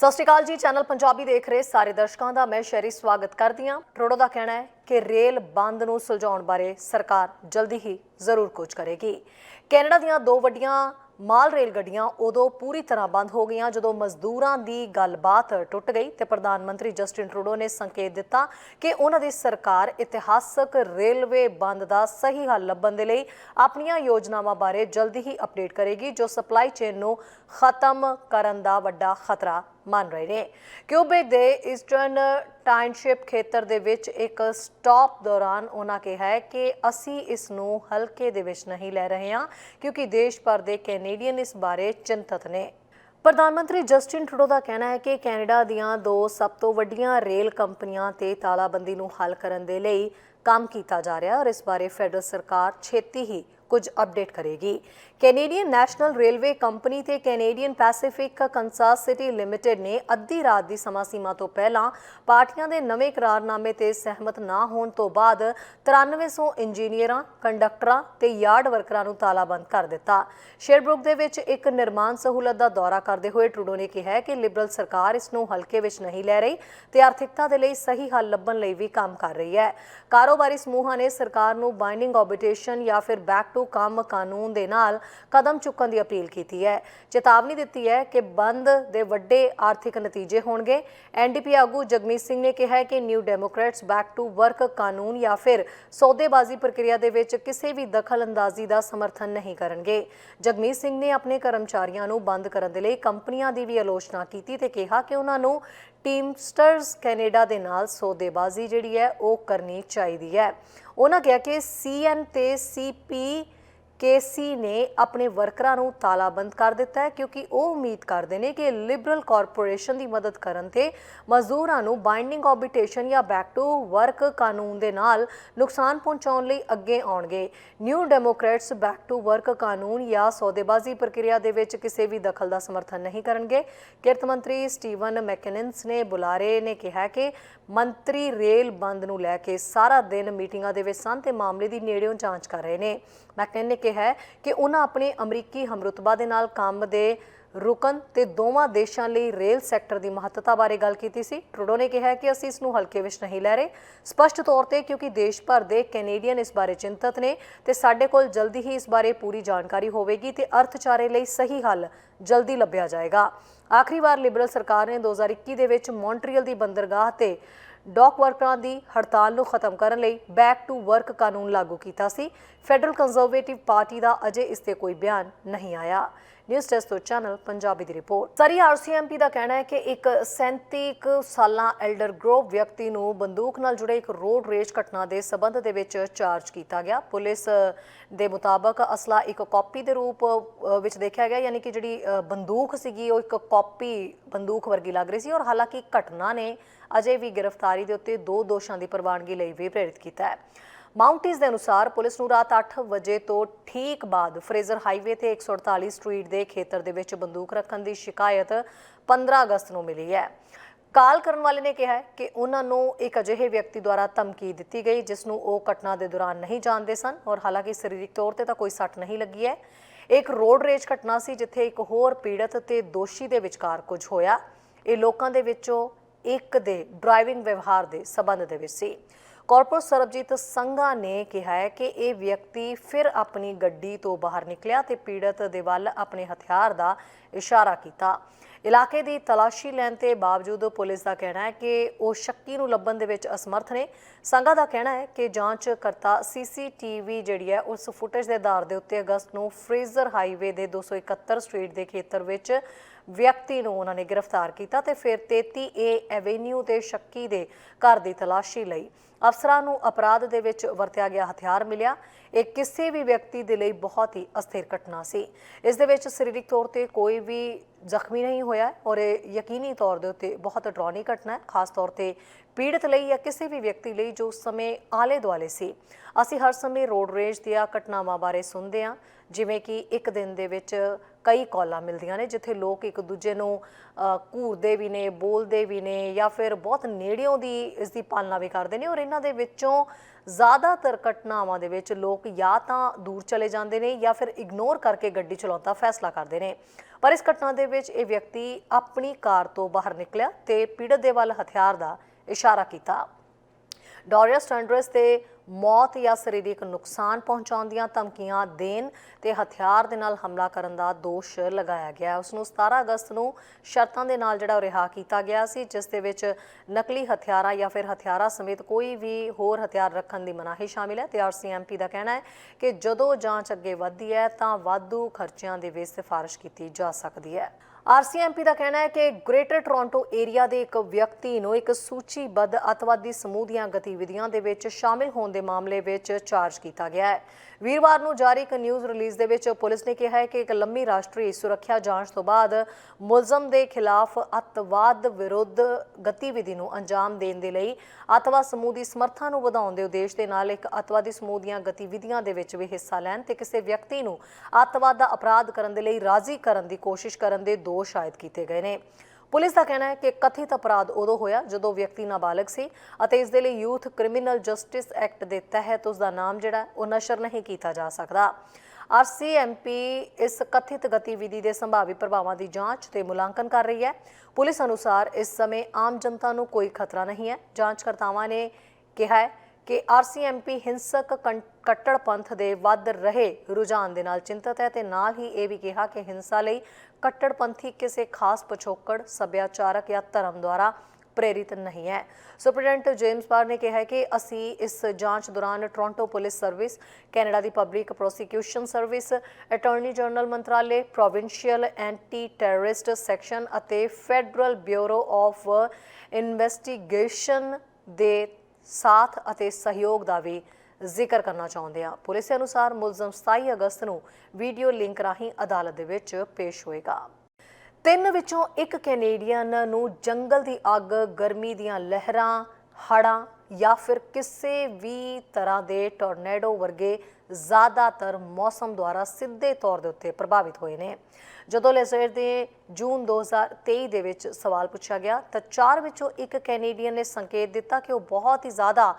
ਸਤਿ ਸ਼੍ਰੀ ਅਕਾਲ ਜੀ, ਚੈਨਲ ਪੰਜਾਬੀ ਦੇਖ ਰਹੇ ਸਾਰੇ ਦਰਸ਼ਕਾਂ ਦਾ ਮੈਂ ਸ਼ੈਰੀ ਸਵਾਗਤ ਕਰਦੀ ਹਾਂ। ਟਰੋਡੋ ਦਾ ਕਹਿਣਾ ਹੈ ਕਿ ਰੇਲ ਬੰਦ ਨੂੰ ਸੁਲਝਾਉਣ ਬਾਰੇ ਸਰਕਾਰ ਜਲਦੀ ਹੀ ਜ਼ਰੂਰ ਕੁਝ ਕਰੇਗੀ। ਕੈਨੇਡਾ ਦੀਆਂ ਦੋ ਵੱਡੀਆਂ ਮਾਲ ਰੇਲ ਗੱਡੀਆਂ ਉਦੋਂ ਪੂਰੀ ਤਰ੍ਹਾਂ ਬੰਦ ਹੋ ਗਈਆਂ ਜਦੋਂ ਮਜ਼ਦੂਰਾਂ ਦੀ ਗੱਲਬਾਤ ਟੁੱਟ ਗਈ ਤੇ ਪ੍ਰਧਾਨ ਮੰਤਰੀ ਜਸਟਿਨ ਟਰੂਡੋ ਨੇ ਸੰਕੇਤ ਦਿੱਤਾ ਕਿ ਉਹਨਾਂ ਦੀ ਸਰਕਾਰ ਇਤਿਹਾਸਕ ਰੇਲਵੇ ਬੰਦ ਦਾ ਸਹੀ ਹੱਲ ਲੱਭਣ ਦੇ ਲਈ ਆਪਣੀਆਂ ਯੋਜਨਾਵਾਂ ਬਾਰੇ ਜਲਦੀ ਹੀ ਅਪਡੇਟ ਕਰੇਗੀ, ਜੋ ਸਪਲਾਈ ਚੇਨ ਨੂੰ ਖਤਮ ਕਰਨ ਦਾ ਵੱਡਾ ਖਤਰਾ ਮੰਨ ਰਹੇ ਨੇ। ਕਿਊਬਿਕ ਦੇ ਈਸਟਰਨ ਟਾਊਨਸ਼ਿਪ ਖੇਤਰ ਦੇ ਵਿੱਚ ਇੱਕ ਸਟਾਪ ਦੌਰਾਨ ਉਹਨਾਂ ਕਿਹਾ ਹੈ ਕਿ ਅਸੀਂ ਇਸ ਨੂੰ ਹਲਕੇ ਦੇ ਵਿੱਚ ਨਹੀਂ ਲੈ ਰਹੇ ਹਾਂ, ਕਿਉਂਕਿ ਦੇਸ਼ ਭਰ ਦੇ ਕੈਨੇਡੀਅਨ ਇਸ ਬਾਰੇ ਚਿੰਤਤ ਨੇ। ਪ੍ਰਧਾਨ ਮੰਤਰੀ ਜਸਟਿਨ ਟਰੂਡੋ ਦਾ ਕਹਿਣਾ ਹੈ ਕਿ ਕੈਨੇਡਾ ਦੀਆਂ ਦੋ ਸਭ ਤੋਂ ਵੱਡੀਆਂ ਰੇਲ ਕੰਪਨੀਆਂ ਤੇ ਤਾਲਾਬੰਦੀ ਨੂੰ ਹੱਲ ਕਰਨ ਦੇ ਲਈ ਕੰਮ ਕੀਤਾ ਜਾ ਰਿਹਾ ਹੈ ਔਰ ਇਸ ਬਾਰੇ ਫੈਡਰਲ ਸਰਕਾਰ ਛੇਤੀ ਹੀ ਕੁਝ ਅਪਡੇਟ ਕਰੇਗੀ। ਕੈਨੇਡੀਅਨ ਨੈਸ਼ਨਲ ਰੇਲਵੇ ਕੰਪਨੀ ਤੇ Canadian Pacific Kansas City Limited ਨੇ ਅੱਧੀ ਰਾਤ ਦੀ ਸਮਾਂ ਸੀਮਾ ਤੋਂ ਪਹਿਲਾਂ ਪਾਰਟੀਆਂ ਦੇ ਨਵੇਂ ਕਰਾਰਨਾਮੇ ਤੇ ਸਹਿਮਤ ਨਾ ਹੋਣ ਤੋਂ ਬਾਅਦ 9300 ਇੰਜੀਨੀਅਰਾਂ, ਕੰਡਕਟਰਾਂ ਤੇ ਯਾਰਡ ਵਰਕਰਾਂ ਨੂੰ ਤਾਲਾਬੰਦ ਕਰ ਦਿੱਤਾ। ਸ਼ੇਰਬਰੁਕ ਦੇ ਵਿੱਚ ਇੱਕ ਨਿਰਮਾਣ ਸਹੂਲਤ ਦਾ ਦੌਰਾ ਕਰਦੇ ਹੋਏ ਟਰੂਡੋ ਨੇ ਕਿਹਾ ਕਿ ਲਿਬਰਲ ਸਰਕਾਰ ਇਸ ਨੂੰ ਹਲਕੇ ਵਿੱਚ ਨਹੀਂ ਲੈ ਰਹੀ ਤੇ ਆਰਥਿਕਤਾ ਦੇ ਲਈ ਸਹੀ ਹੱਲ ਲੱਭਣ ਲਈ ਵੀ ਕੰਮ ਕਰ ਰਹੀ ਹੈ। ਕਾਰੋਬਾਰੀ ਸਮੂਹਾਂ ਨੇ ਸਰਕਾਰ ਨੂੰ ਬਾਈਂਡਿੰਗ ਆਬਿਟੇਸ਼ਨ ਜਾਂ ਫਿਰ ਬੈਕ ਟੂ ਕੰਮ ਕਾਨੂੰਨ ਦੇ ਨਾਲ ਕਦਮ ਚੁੱਕਣ ਦੀ ਅਪੀਲ ਕੀਤੀ ਹੈ। ਚੇਤਾਵਨੀ ਦਿੱਤੀ ਹੈ ਕਿ ਬੰਦ ਦੇ ਵੱਡੇ ਆਰਥਿਕ ਨਤੀਜੇ ਹੋਣਗੇ। ਐਨਡੀਪੀ ਆਗੂ ਜਗਮੀਤ ਸਿੰਘ ਨੇ ਕਿਹਾ ਹੈ ਕਿ New Democrats back to work ਕਾਨੂੰਨ ਜਾਂ ਫਿਰ ਸੌਦੇਬਾਜ਼ੀ ਪ੍ਰਕਿਰਿਆ ਦੇ ਵਿੱਚ ਕਿਸੇ ਵੀ ਦਖਲਅੰਦਾਜ਼ੀ ਦਾ ਸਮਰਥਨ ਨਹੀਂ ਕਰਨਗੇ। ਜਗਮੀਤ ਸਿੰਘ ਨੇ ਆਪਣੇ ਕਰਮਚਾਰੀਆਂ ਨੂੰ ਬੰਦ ਕਰਨ ਦੇ ਲਈ ਕੰਪਨੀਆਂ ਦੀ ਵੀ ਆਲੋਚਨਾ ਕੀਤੀ ਤੇ ਕਿਹਾ ਕਿ ਉਹਨਾਂ ਨੂੰ ਟੀਮਸਟਰਸ ਕੈਨੇਡਾ ਦੇ ਨਾਲ ਸੌਦੇਬਾਜ਼ੀ ਜਿਹੜੀ ਹੈ ਉਹ ਕਰਨੀ ਚਾਹੀਦੀ ਹੈ। ਉਹਨਾਂ ਕਿਹਾ ਕਿ ਸੀਐਨ ਤੇ ਸੀਪੀ ਕੇਸੀ ਨੇ ਆਪਣੇ ਵਰਕਰਾਂ ਨੂੰ ਤਾਲਾਬੰਦ ਕਰ ਦਿੱਤਾ ਹੈ ਕਿਉਂਕਿ ਉਹ ਉਮੀਦ ਕਰਦੇ ਨੇ ਕਿ ਲਿਬਰਲ ਕਾਰਪੋਰੇਸ਼ਨ ਦੀ ਮਦਦ ਕਰਨ ਤੇ ਮਜ਼ਦੂਰਾਂ ਨੂੰ ਬਾਈਂਡਿੰਗ ਆਬਿਟੇਸ਼ਨ ਜਾਂ ਬੈਕ ਟੂ ਵਰਕ ਕਾਨੂੰਨ ਦੇ ਨਾਲ ਨੁਕਸਾਨ ਪਹੁੰਚਾਉਣ ਲਈ ਅੱਗੇ ਆਉਣਗੇ। New Democrats back to work ਕਾਨੂੰਨ ਜਾਂ ਸੌਦੇਬਾਜ਼ੀ ਪ੍ਰਕਿਰਿਆ ਦੇ ਵਿੱਚ ਕਿਸੇ ਵੀ ਦਖਲ ਦਾ ਸਮਰਥਨ ਨਹੀਂ ਕਰਨਗੇ। ਕਿਰਤ ਮੰਤਰੀ ਸਟੀਵਨ ਮੈਕਨਿੰਸ ਨੇ ਬੁਲਾਰੇ ਨੇ ਕਿਹਾ ਕਿ ਮੰਤਰੀ ਰੇਲ ਬੰਦ ਨੂੰ ਲੈ ਕੇ ਸਾਰਾ ਦਿਨ ਮੀਟਿੰਗਾਂ ਦੇ ਵਿੱਚ ਸਨ ਤੇ ਮਾਮਲੇ ਦੀ ਨੇੜਿਓਂ ਜਾਂਚ ਕਰ ਰਹੇ ਨੇ। ਮੈਕਨਨ ਨੇ ਕਿਹਾ ਹੈ ਕਿ ਉਹਨਾਂ ਆਪਣੇ ਅਮਰੀਕੀ ਹਮਰੁਤਬਾ ਦੇ ਨਾਲ ਕੰਮ ਦੇ ਰੁਕਨ ਤੇ ਦੋਵਾਂ ਦੇਸ਼ਾਂ ਲਈ ਰੇਲ ਸੈਕਟਰ ਦੀ ਮਹੱਤਤਾ ਬਾਰੇ ਗੱਲ ਕੀਤੀ ਸੀ। ਟਰੂਡੋ ਨੇ ਕਿਹਾ ਕਿ ਅਸੀਂ ਇਸ ਨੂੰ ਹਲਕੇ ਵਿੱਚ ਨਹੀਂ ਲੈ ਰਹੇ। ਸਪਸ਼ਟ ਤੌਰ ਤੇ ਕਿਉਂਕਿ ਦੇਸ਼ ਭਰ ਦੇ ਕੈਨੇਡੀਅਨ ਇਸ ਬਾਰੇ ਚਿੰਤਤ ਨੇ ਤੇ ਸਾਡੇ ਕੋਲ ਜਲਦੀ ਹੀ ਇਸ ਬਾਰੇ ਪੂਰੀ ਜਾਣਕਾਰੀ ਹੋਵੇਗੀ ਤੇ ਅਰਥਚਾਰੇ ਲਈ ਸਹੀ ਹੱਲ ਜਲਦੀ ਲੱਭਿਆ ਜਾਏਗਾ। ਆਖਰੀ ਵਾਰ ਲਿਬਰਲ ਸਰਕਾਰ ਨੇ 2021 ਦੇ ਵਿੱਚ ਮੌਂਟਰੀਅਲ ਦੀ ਬੰਦਰਗਾਹ ਤੇ ਡਾਕ ਵਰਕਰਾਂ ਦੀ ਹੜਤਾਲ ਨੂੰ ਖਤਮ ਕਰਨ ਲਈ ਬੈਕ ਟੂ ਵਰਕ ਕਾਨੂੰਨ ਲਾਗੂ ਕੀਤਾ ਸੀ। ਫੈਡਰਲ ਕੰਜ਼ਰਵੇਟਿਵ ਪਾਰਟੀ ਦਾ ਅਜੇ ਇਸ ਤੇ ਕੋਈ ਬਿਆਨ ਨਹੀਂ ਆਇਆ। ਨਿਊਜ਼ ਡੈਸਕ ਤੋਂ ਚੈਨਲ ਪੰਜਾਬੀ ਦੀ ਰਿਪੋਰਟ ਸਰੀ ਆਰਸੀਐਮਪੀ ਦਾ ਕਹਿਣਾ ਹੈ ਕਿ ਇੱਕ 37 ਕੁ ਸਾਲਾਂ ਐਲਡਰ ਗਰੋਵ ਵਿਅਕਤੀ ਨੂੰ ਬੰਦੂਕ ਨਾਲ ਜੁੜੇ ਇੱਕ ਰੋਡ ਰੇਜ ਘਟਨਾ ਦੇ ਸਬੰਧ ਦੇ ਵਿੱਚ ਚਾਰਜ ਕੀਤਾ ਗਿਆ। ਪੁਲਿਸ ਦੇ ਮੁਤਾਬਕ ਅਸਲਾ ਇੱਕ ਕਾਪੀ ਦੇ ਰੂਪ ਵਿੱਚ ਦੇਖਿਆ ਗਿਆ, ਯਾਨੀ ਕਿ ਜਿਹੜੀ ਬੰਦੂਕ ਸੀਗੀ, ਉਹ ਇੱਕ ਕਾਪੀ ਬੰਦੂਕ ਵਰਗੀ ਲੱਗ ਰਹੀ ਸੀ ਔਰ ਹਾਲਾਂਕਿ ਘਟਨਾ ਨੇ ਅਜੇ ਵੀ ਗ੍ਰਿਫਤਾਰੀ ਦੇ ਉੱਤੇ ਦੋ ਦੋਸ਼ਾਂ ਦੀ ਪ੍ਰਵਾਨਗੀ ਲਈ ਵੀ ਪ੍ਰੇਰਿਤ ਕੀਤਾ ਹੈ। ਮਾਊਂਟੀਜ਼ ਦੇ ਅਨੁਸਾਰ ਪੁਲਿਸ ਨੂੰ ਰਾਤ 8 ਵਜੇ ਤੋਂ ਠੀਕ ਬਾਅਦ ਫਰੇਜ਼ਰ ਹਾਈਵੇ ਤੇ 148 ਸਟਰੀਟ ਦੇ ਖੇਤਰ ਦੇ ਵਿੱਚ ਬੰਦੂਕ ਰੱਖਣ ਦੀ ਸ਼ਿਕਾਇਤ 15 ਅਗਸਤ ਨੂੰ ਮਿਲੀ ਹੈ। ਕਾਲ ਕਰਨ ਵਾਲੇ ਨੇ ਕਿਹਾ ਕਿ ਉਹਨਾਂ ਨੂੰ ਇੱਕ ਅਜਿਹੇ ਵਿਅਕਤੀ ਦੁਆਰਾ ਧਮਕੀ ਦਿੱਤੀ ਗਈ, ਜਿਸ ਨੂੰ ਉਹ ਘਟਨਾ ਦੇ ਦੌਰਾਨ ਨਹੀਂ ਜਾਣਦੇ ਸਨ ਔਰ ਹਾਲਾਂਕਿ ਸਰੀਰਕ ਤੌਰ ਤੇ ਤਾਂ ਕੋਈ ਸੱਟ ਨਹੀਂ ਲੱਗੀ ਹੈ। ਇੱਕ ਰੋਡ ਰੇਜ ਘਟਨਾ ਸੀ, ਜਿੱਥੇ ਇੱਕ ਹੋਰ ਪੀੜਤ ਤੇ ਦੋਸ਼ੀ ਦੇ ਵਿਚਕਾਰ ਕੁਝ ਹੋਇਆ। ਇਹ ਲੋਕਾਂ ਦੇ ਵਿੱਚੋਂ ਇੱਕ ਦੇ ਡਰਾਈਵਿੰਗ ਵਿਵਹਾਰ ਦੇ ਸਬੰਧ ਦੇ ਵਿੱਚ ਸੀ। ਕਾਰਪੋਰ ਸਰਬਜੀਤ ਸੰਘਾ ਨੇ ਕਿਹਾ ਹੈ ਕਿ ਇਹ ਵਿਅਕਤੀ ਫਿਰ ਆਪਣੀ ਗੱਡੀ ਤੋਂ ਬਾਹਰ ਨਿਕਲਿਆ ਤੇ ਪੀੜਤ ਦੇ ਵੱਲ ਆਪਣੇ ਹਥਿਆਰ ਦਾ ਇਸ਼ਾਰਾ ਕੀਤਾ। ਇਲਾਕੇ ਦੀ ਤਲਾਸ਼ੀ ਲੈਣ ਤੇ ਬਾਵਜੂਦ ਪੁਲਿਸ ਦਾ ਕਹਿਣਾ ਹੈ ਕਿ ਉਹ ਸ਼ੱਕੀ ਨੂੰ ਲੱਭਣ ਦੇ ਵਿੱਚ ਅਸਮਰਥ ਨੇ। ਸੰਘਾ ਦਾ ਕਹਿਣਾ ਹੈ ਕਿ ਜਾਂਚ ਜਾਂਚਕਰਤਾ ਸੀਸੀਟੀਵੀ ਜਿਹੜੀ ਹੈ, ਉਸ ਫੁਟੇਜ ਦੇ ਆਧਾਰ ਦੇ ਉੱਤੇ ਅਗਸਤ ਨੂੰ ਫਰੇਜ਼ਰ ਹਾਈਵੇ ਦੇ 271 ਸਟਰੀਟ ਦੇ ਖੇਤਰ ਵਿੱਚ ਵਿਅਕਤੀ ਨੂੰ ਉਹਨਾਂ ਨੇ ਗ੍ਰਿਫਤਾਰ ਕੀਤਾ ਤੇ ਫਿਰ 33 ਏ ਐਵੇਨਿਊ ਤੇ ਸ਼ੱਕੀ ਦੇ ਘਰ ਦੀ ਤਲਾਸ਼ੀ ਲਈ ਅਫਸਰਾਂ ਨੂੰ ਅਪਰਾਧ ਦੇ ਵਿੱਚ ਵਰਤਿਆ ਗਿਆ ਹਥਿਆਰ ਮਿਲਿਆ। ਇਹ ਕਿਸੇ ਵੀ ਵਿਅਕਤੀ ਦੇ ਲਈ ਬਹੁਤ ਹੀ ਅਸਥਿਰ ਘਟਨਾ ਸੀ। ਇਸ ਦੇ ਵਿੱਚ ਸਰੀਰਕ ਤੌਰ ਤੇ ਕੋਈ ਵੀ ਜ਼ਖਮੀ ਨਹੀਂ ਹੋਇਆ ਔਰ ਇਹ ਯਕੀਨੀ ਤੌਰ ਦੇ ਉੱਤੇ ਬਹੁਤ ਡਰਾਉਣੀ ਘਟਨਾ ਹੈ, ਖਾਸ ਤੌਰ ਤੇ ਪੀੜਤ ਲਈ ਜਾਂ ਕਿਸੇ ਵੀ ਵਿਅਕਤੀ ਲਈ ਜੋ ਉਸ ਸਮੇਂ ਆਲੇ ਦੁਆਲੇ ਸੀ। ਅਸੀਂ ਹਰ ਸਮੇਂ ਰੋਡ ਰੇਜ ਦੀਆਂ ਘਟਨਾਵਾਂ ਬਾਰੇ ਸੁਣਦੇ ਹਾਂ, ਜਿਵੇਂ ਕਿ ਇੱਕ ਦਿਨ ਦੇ ਵਿੱਚ ਕਈ ਕਾਲਾਂ ਮਿਲਦੀਆਂ ਨੇ ਜਿੱਥੇ ਲੋਕ ਇੱਕ ਦੂਜੇ ਨੂੰ ਘੂਰਦੇ ਵੀ ਨੇ, ਬੋਲਦੇ ਵੀ ਨੇ ਜਾਂ ਫਿਰ ਬਹੁਤ ਨੇੜਿਓਂ ਦੀ ਇਸ ਦੀ ਪਾਲਣਾ ਵੀ ਕਰਦੇ ਨੇ ਔਰ ਇਹਨਾਂ ਦੇ ਵਿੱਚੋਂ ਜ਼ਿਆਦਾਤਰ ਘਟਨਾਵਾਂ ਦੇ ਵਿੱਚ ਲੋਕ ਜਾਂ ਤਾਂ ਦੂਰ ਚਲੇ ਜਾਂਦੇ ਨੇ ਜਾਂ ਫਿਰ ਇਗਨੋਰ ਕਰਕੇ ਗੱਡੀ ਚਲਾਉਣ ਦਾ ਫੈਸਲਾ ਕਰਦੇ ਨੇ। ਪਰ ਇਸ ਘਟਨਾ ਦੇ ਵਿੱਚ ਇਹ ਵਿਅਕਤੀ ਆਪਣੀ ਕਾਰ ਤੋਂ ਬਾਹਰ ਨਿਕਲਿਆ ਤੇ ਪੀੜਤ ਦੇ ਵੱਲ ਹਥਿਆਰ ਦਾ ਇਸ਼ਾਰਾ ਕੀਤਾ। ਡੋਰੀਅਸ ਸਟੈਂਡਰਸ ਤੇ ਮੌਤ ਜਾਂ ਸਰੀਰਕ ਨੁਕਸਾਨ ਪਹੁੰਚਾਉਣ ਦੀਆਂ ਧਮਕੀਆਂ ਦੇਣ ਤੇ ਹਥਿਆਰ ਦੇ ਨਾਲ ਹਮਲਾ ਕਰਨ ਦਾ ਦੋਸ਼ ਲਗਾਇਆ ਗਿਆ ਉਸ ਨੂੰ 17 ਅਗਸਤ ਨੂੰ ਸ਼ਰਤਾਂ ਦੇ ਨਾਲ ਜਿਹੜਾ ਉਹ ਰਿਹਾ ਕੀਤਾ ਗਿਆ ਸੀ, ਜਿਸ ਦੇ ਵਿੱਚ ਨਕਲੀ ਹਥਿਆਰਾਂ ਜਾਂ ਫਿਰ ਹਥਿਆਰਾਂ ਸਮੇਤ ਕੋਈ ਵੀ ਹੋਰ ਹਥਿਆਰ ਰੱਖਣ ਦੀ ਮਨਾਹੀ ਸ਼ਾਮਿਲ ਹੈ ਤੇ ਆਰਸੀਐਮਪੀ ਦਾ ਕਹਿਣਾ ਹੈ ਕਿ ਜਦੋਂ ਜਾਂਚ ਅੱਗੇ ਵਧਦੀ ਹੈ ਤਾਂ ਵਾਧੂ ਖਰਚਿਆਂ ਦੇ ਵਿੱਚ ਸਿਫਾਰਿਸ਼ ਕੀਤੀ ਜਾ ਸਕਦੀ ਹੈ। ਆਰਸੀਐਮਪੀ ਦਾ ਕਹਿਣਾ ਹੈ ਕਿ ਗ੍ਰੇਟਰ ਟੋਰਾਂਟੋ ਏਰੀਆ ਦੇ ਇੱਕ ਵਿਅਕਤੀ ਨੂੰ ਇੱਕ ਸੂਚੀਬੱਧ ਅਤਵਾਦੀ ਸਮੂਹ ਦੀਆਂ ਗਤੀਵਿਧੀਆਂ ਦੇ ਵਿੱਚ ਸ਼ਾਮਿਲ ਹੋਣ ਦੇ ਮਾਮਲੇ ਵਿੱਚ ਚਾਰਜ ਕੀਤਾ ਗਿਆ ਹੈ। ਵੀਰਵਾਰ ਨੂੰ ਜਾਰੀ ਇੱਕ ਨਿਊਜ਼ ਰਿਲੀਜ਼ ਦੇ ਵਿੱਚ ਪੁਲਿਸ ਨੇ ਕਿਹਾ ਹੈ ਕਿ ਇੱਕ ਲੰਮੀ ਰਾਸ਼ਟਰੀ ਸੁਰੱਖਿਆ ਜਾਂਚ ਤੋਂ ਬਾਅਦ ਮੁਲਜ਼ਮ ਦੇ ਖਿਲਾਫ ਅੱਤਵਾਦ ਵਿਰੁੱਧ ਗਤੀਵਿਧੀ ਨੂੰ ਅੰਜਾਮ ਦੇਣ ਦੇ ਲਈ ਅੱਤਵਾਦ ਸਮੂਹ ਦੀ ਸਮਰੱਥਾ ਨੂੰ ਵਧਾਉਣ ਦੇ ਉਦੇਸ਼ ਦੇ ਨਾਲ ਇੱਕ ਅੱਤਵਾਦੀ ਸਮੂਹ ਦੀਆਂ ਗਤੀਵਿਧੀਆਂ ਦੇ ਵਿੱਚ ਵੀ ਹਿੱਸਾ ਲੈਣ ਤੇ ਕਿਸੇ ਵਿਅਕਤੀ ਨੂੰ ਅੱਤਵਾਦ ਦਾ ਅਪਰਾਧ ਕਰਨ ਦੇ ਲਈ ਰਾਜ਼ੀ ਕਰਨ ਦੀ ਕੋਸ਼ਿਸ਼ ਕਰਨ ਦੇ ਦੋਸ਼ ਆਇਦ ਕੀਤੇ ਗਏ ਨੇ। ਪੁਲਿਸ ਦਾ ਕਹਿਣਾ ਹੈ ਕਿ ਕਥਿਤ ਅਪਰਾਧ ਉਦੋਂ ਹੋਇਆ ਜਦੋਂ ਵਿਅਕਤੀ ਨਾਬਾਲਗ ਸੀ ਅਤੇ ਇਸ ਦੇ ਲਈ ਯੂਥ ਕ੍ਰਿਮੀਨਲ ਜਸਟਿਸ ਐਕਟ ਦੇ ਤਹਿਤ ਉਸ ਦਾ ਨਾਮ ਜਿਹੜਾ, ਉਹ ਨਸ਼ਰ ਨਹੀਂ ਕੀਤਾ ਜਾ ਸਕਦਾ। ਆਰਸੀਐਮਪੀ ਇਸ ਕਥਿਤ ਗਤੀਵਿਧੀ ਦੇ ਸੰਭਾਵੀ ਪ੍ਰਭਾਵਾਂ ਦੀ ਜਾਂਚ ਤੇ ਮੁਲਾਂਕਣ ਕਰ ਰਹੀ ਹੈ। ਪੁਲਿਸ ਅਨੁਸਾਰ ਇਸ ਸਮੇਂ ਆਮ ਜਨਤਾ ਨੂੰ ਕੋਈ ਖਤਰਾ ਨਹੀਂ ਹੈ। ਜਾਂਚਕਰਤਾਵਾਂ ਨੇ ਕਿਹਾ ਹੈ ਕਿ ਆਰਸੀਐਮਪੀ ਹਿੰਸਕ ਕੰ- ਕੱਟੜਪੰਥ ਦੇ ਵੱਧ ਰਹੇ ਰੁਝਾਨ ਦੇ ਨਾਲ ਚਿੰਤਤ ਹੈ ਤੇ ਨਾਲ ਹੀ ਇਹ ਵੀ ਕਿਹਾ ਕਿ ਹਿੰਸਾ ਲਈ ਕੱਟੜਪੰਥੀ ਕਿਸੇ ਖਾਸ ਪਿਛੋਕੜ, ਸੱਭਿਆਚਾਰਕ ਜਾਂ ਧਰਮ ਦੁਆਰਾ ਪ੍ਰੇਰਿਤ ਨਹੀਂ ਹੈ। ਸੁਪਰਡੈਂਟ ਜੇਮਸ ਬਾਰ ਨੇ ਕਿਹਾ ਕਿ ਅਸੀਂ ਇਸ ਜਾਂਚ ਦੌਰਾਨ ਟੋਰਾਂਟੋ ਪੁਲਿਸ ਸਰਵਿਸ, ਕੈਨੇਡਾ ਦੀ public prosecution service, attorney general ਮੰਤਰਾਲੇ, ਪ੍ਰੋਵਿੰਸ਼ੀਅਲ ਐਂਟੀ ਟੈਰਰਿਸਟ ਸੈਕਸ਼ਨ ਅਤੇ ਫੈਡਰਲ ਬਿਊਰੋ ਆਫ ਇਨਵੈਸਟੀਗੇਸ਼ਨ ਦੇ ਸਾਥ ਅਤੇ ਸਹਿਯੋਗ ਦਾ ਵੀ ਜ਼ਿਕਰ ਕਰਨਾ ਚਾਹੁੰਦੇ ਹਾਂ ਪੁਲਿਸ ਅਨੁਸਾਰ ਮੁਲਜ਼ਮ 27 ਅਗਸਤ ਨੂੰ ਵੀਡੀਓ ਲਿੰਕ ਰਾਹੀਂ ਅਦਾਲਤ ਦੇ ਵਿੱਚ ਪੇਸ਼ ਹੋਏਗਾ। ਤਿੰਨ ਵਿੱਚੋਂ ਇੱਕ ਕੈਨੇਡੀਅਨ ਨੂੰ ਜੰਗਲ ਦੀ ਅੱਗ, ਗਰਮੀ ਦੀਆਂ ਲਹਿਰਾਂ, ਹੜ੍ਹਾਂ ਜਾਂ ਫਿਰ ਕਿਸੇ ਵੀ ਤਰ੍ਹਾਂ ਦੇ ਟੋਰਨੇਡੋ ਵਰਗੇ ਜ਼ਿਆਦਾਤਰ ਮੌਸਮ ਦੁਆਰਾ ਸਿੱਧੇ ਤੌਰ ਦੇ ਉੱਤੇ ਪ੍ਰਭਾਵਿਤ ਹੋਏ ਨੇ। ਜਦੋਂ ਲੈਜ਼ਰ ਦੇ ਜੂਨ 2023 ਦੇ ਵਿੱਚ ਸਵਾਲ ਪੁੱਛਿਆ ਗਿਆ, ਤਾਂ ਚਾਰ ਵਿੱਚੋਂ ਇੱਕ ਕੈਨੇਡੀਅਨ ਨੇ ਸੰਕੇਤ ਦਿੱਤਾ ਕਿ ਉਹ ਬਹੁਤ ਹੀ ਜ਼ਿਆਦਾ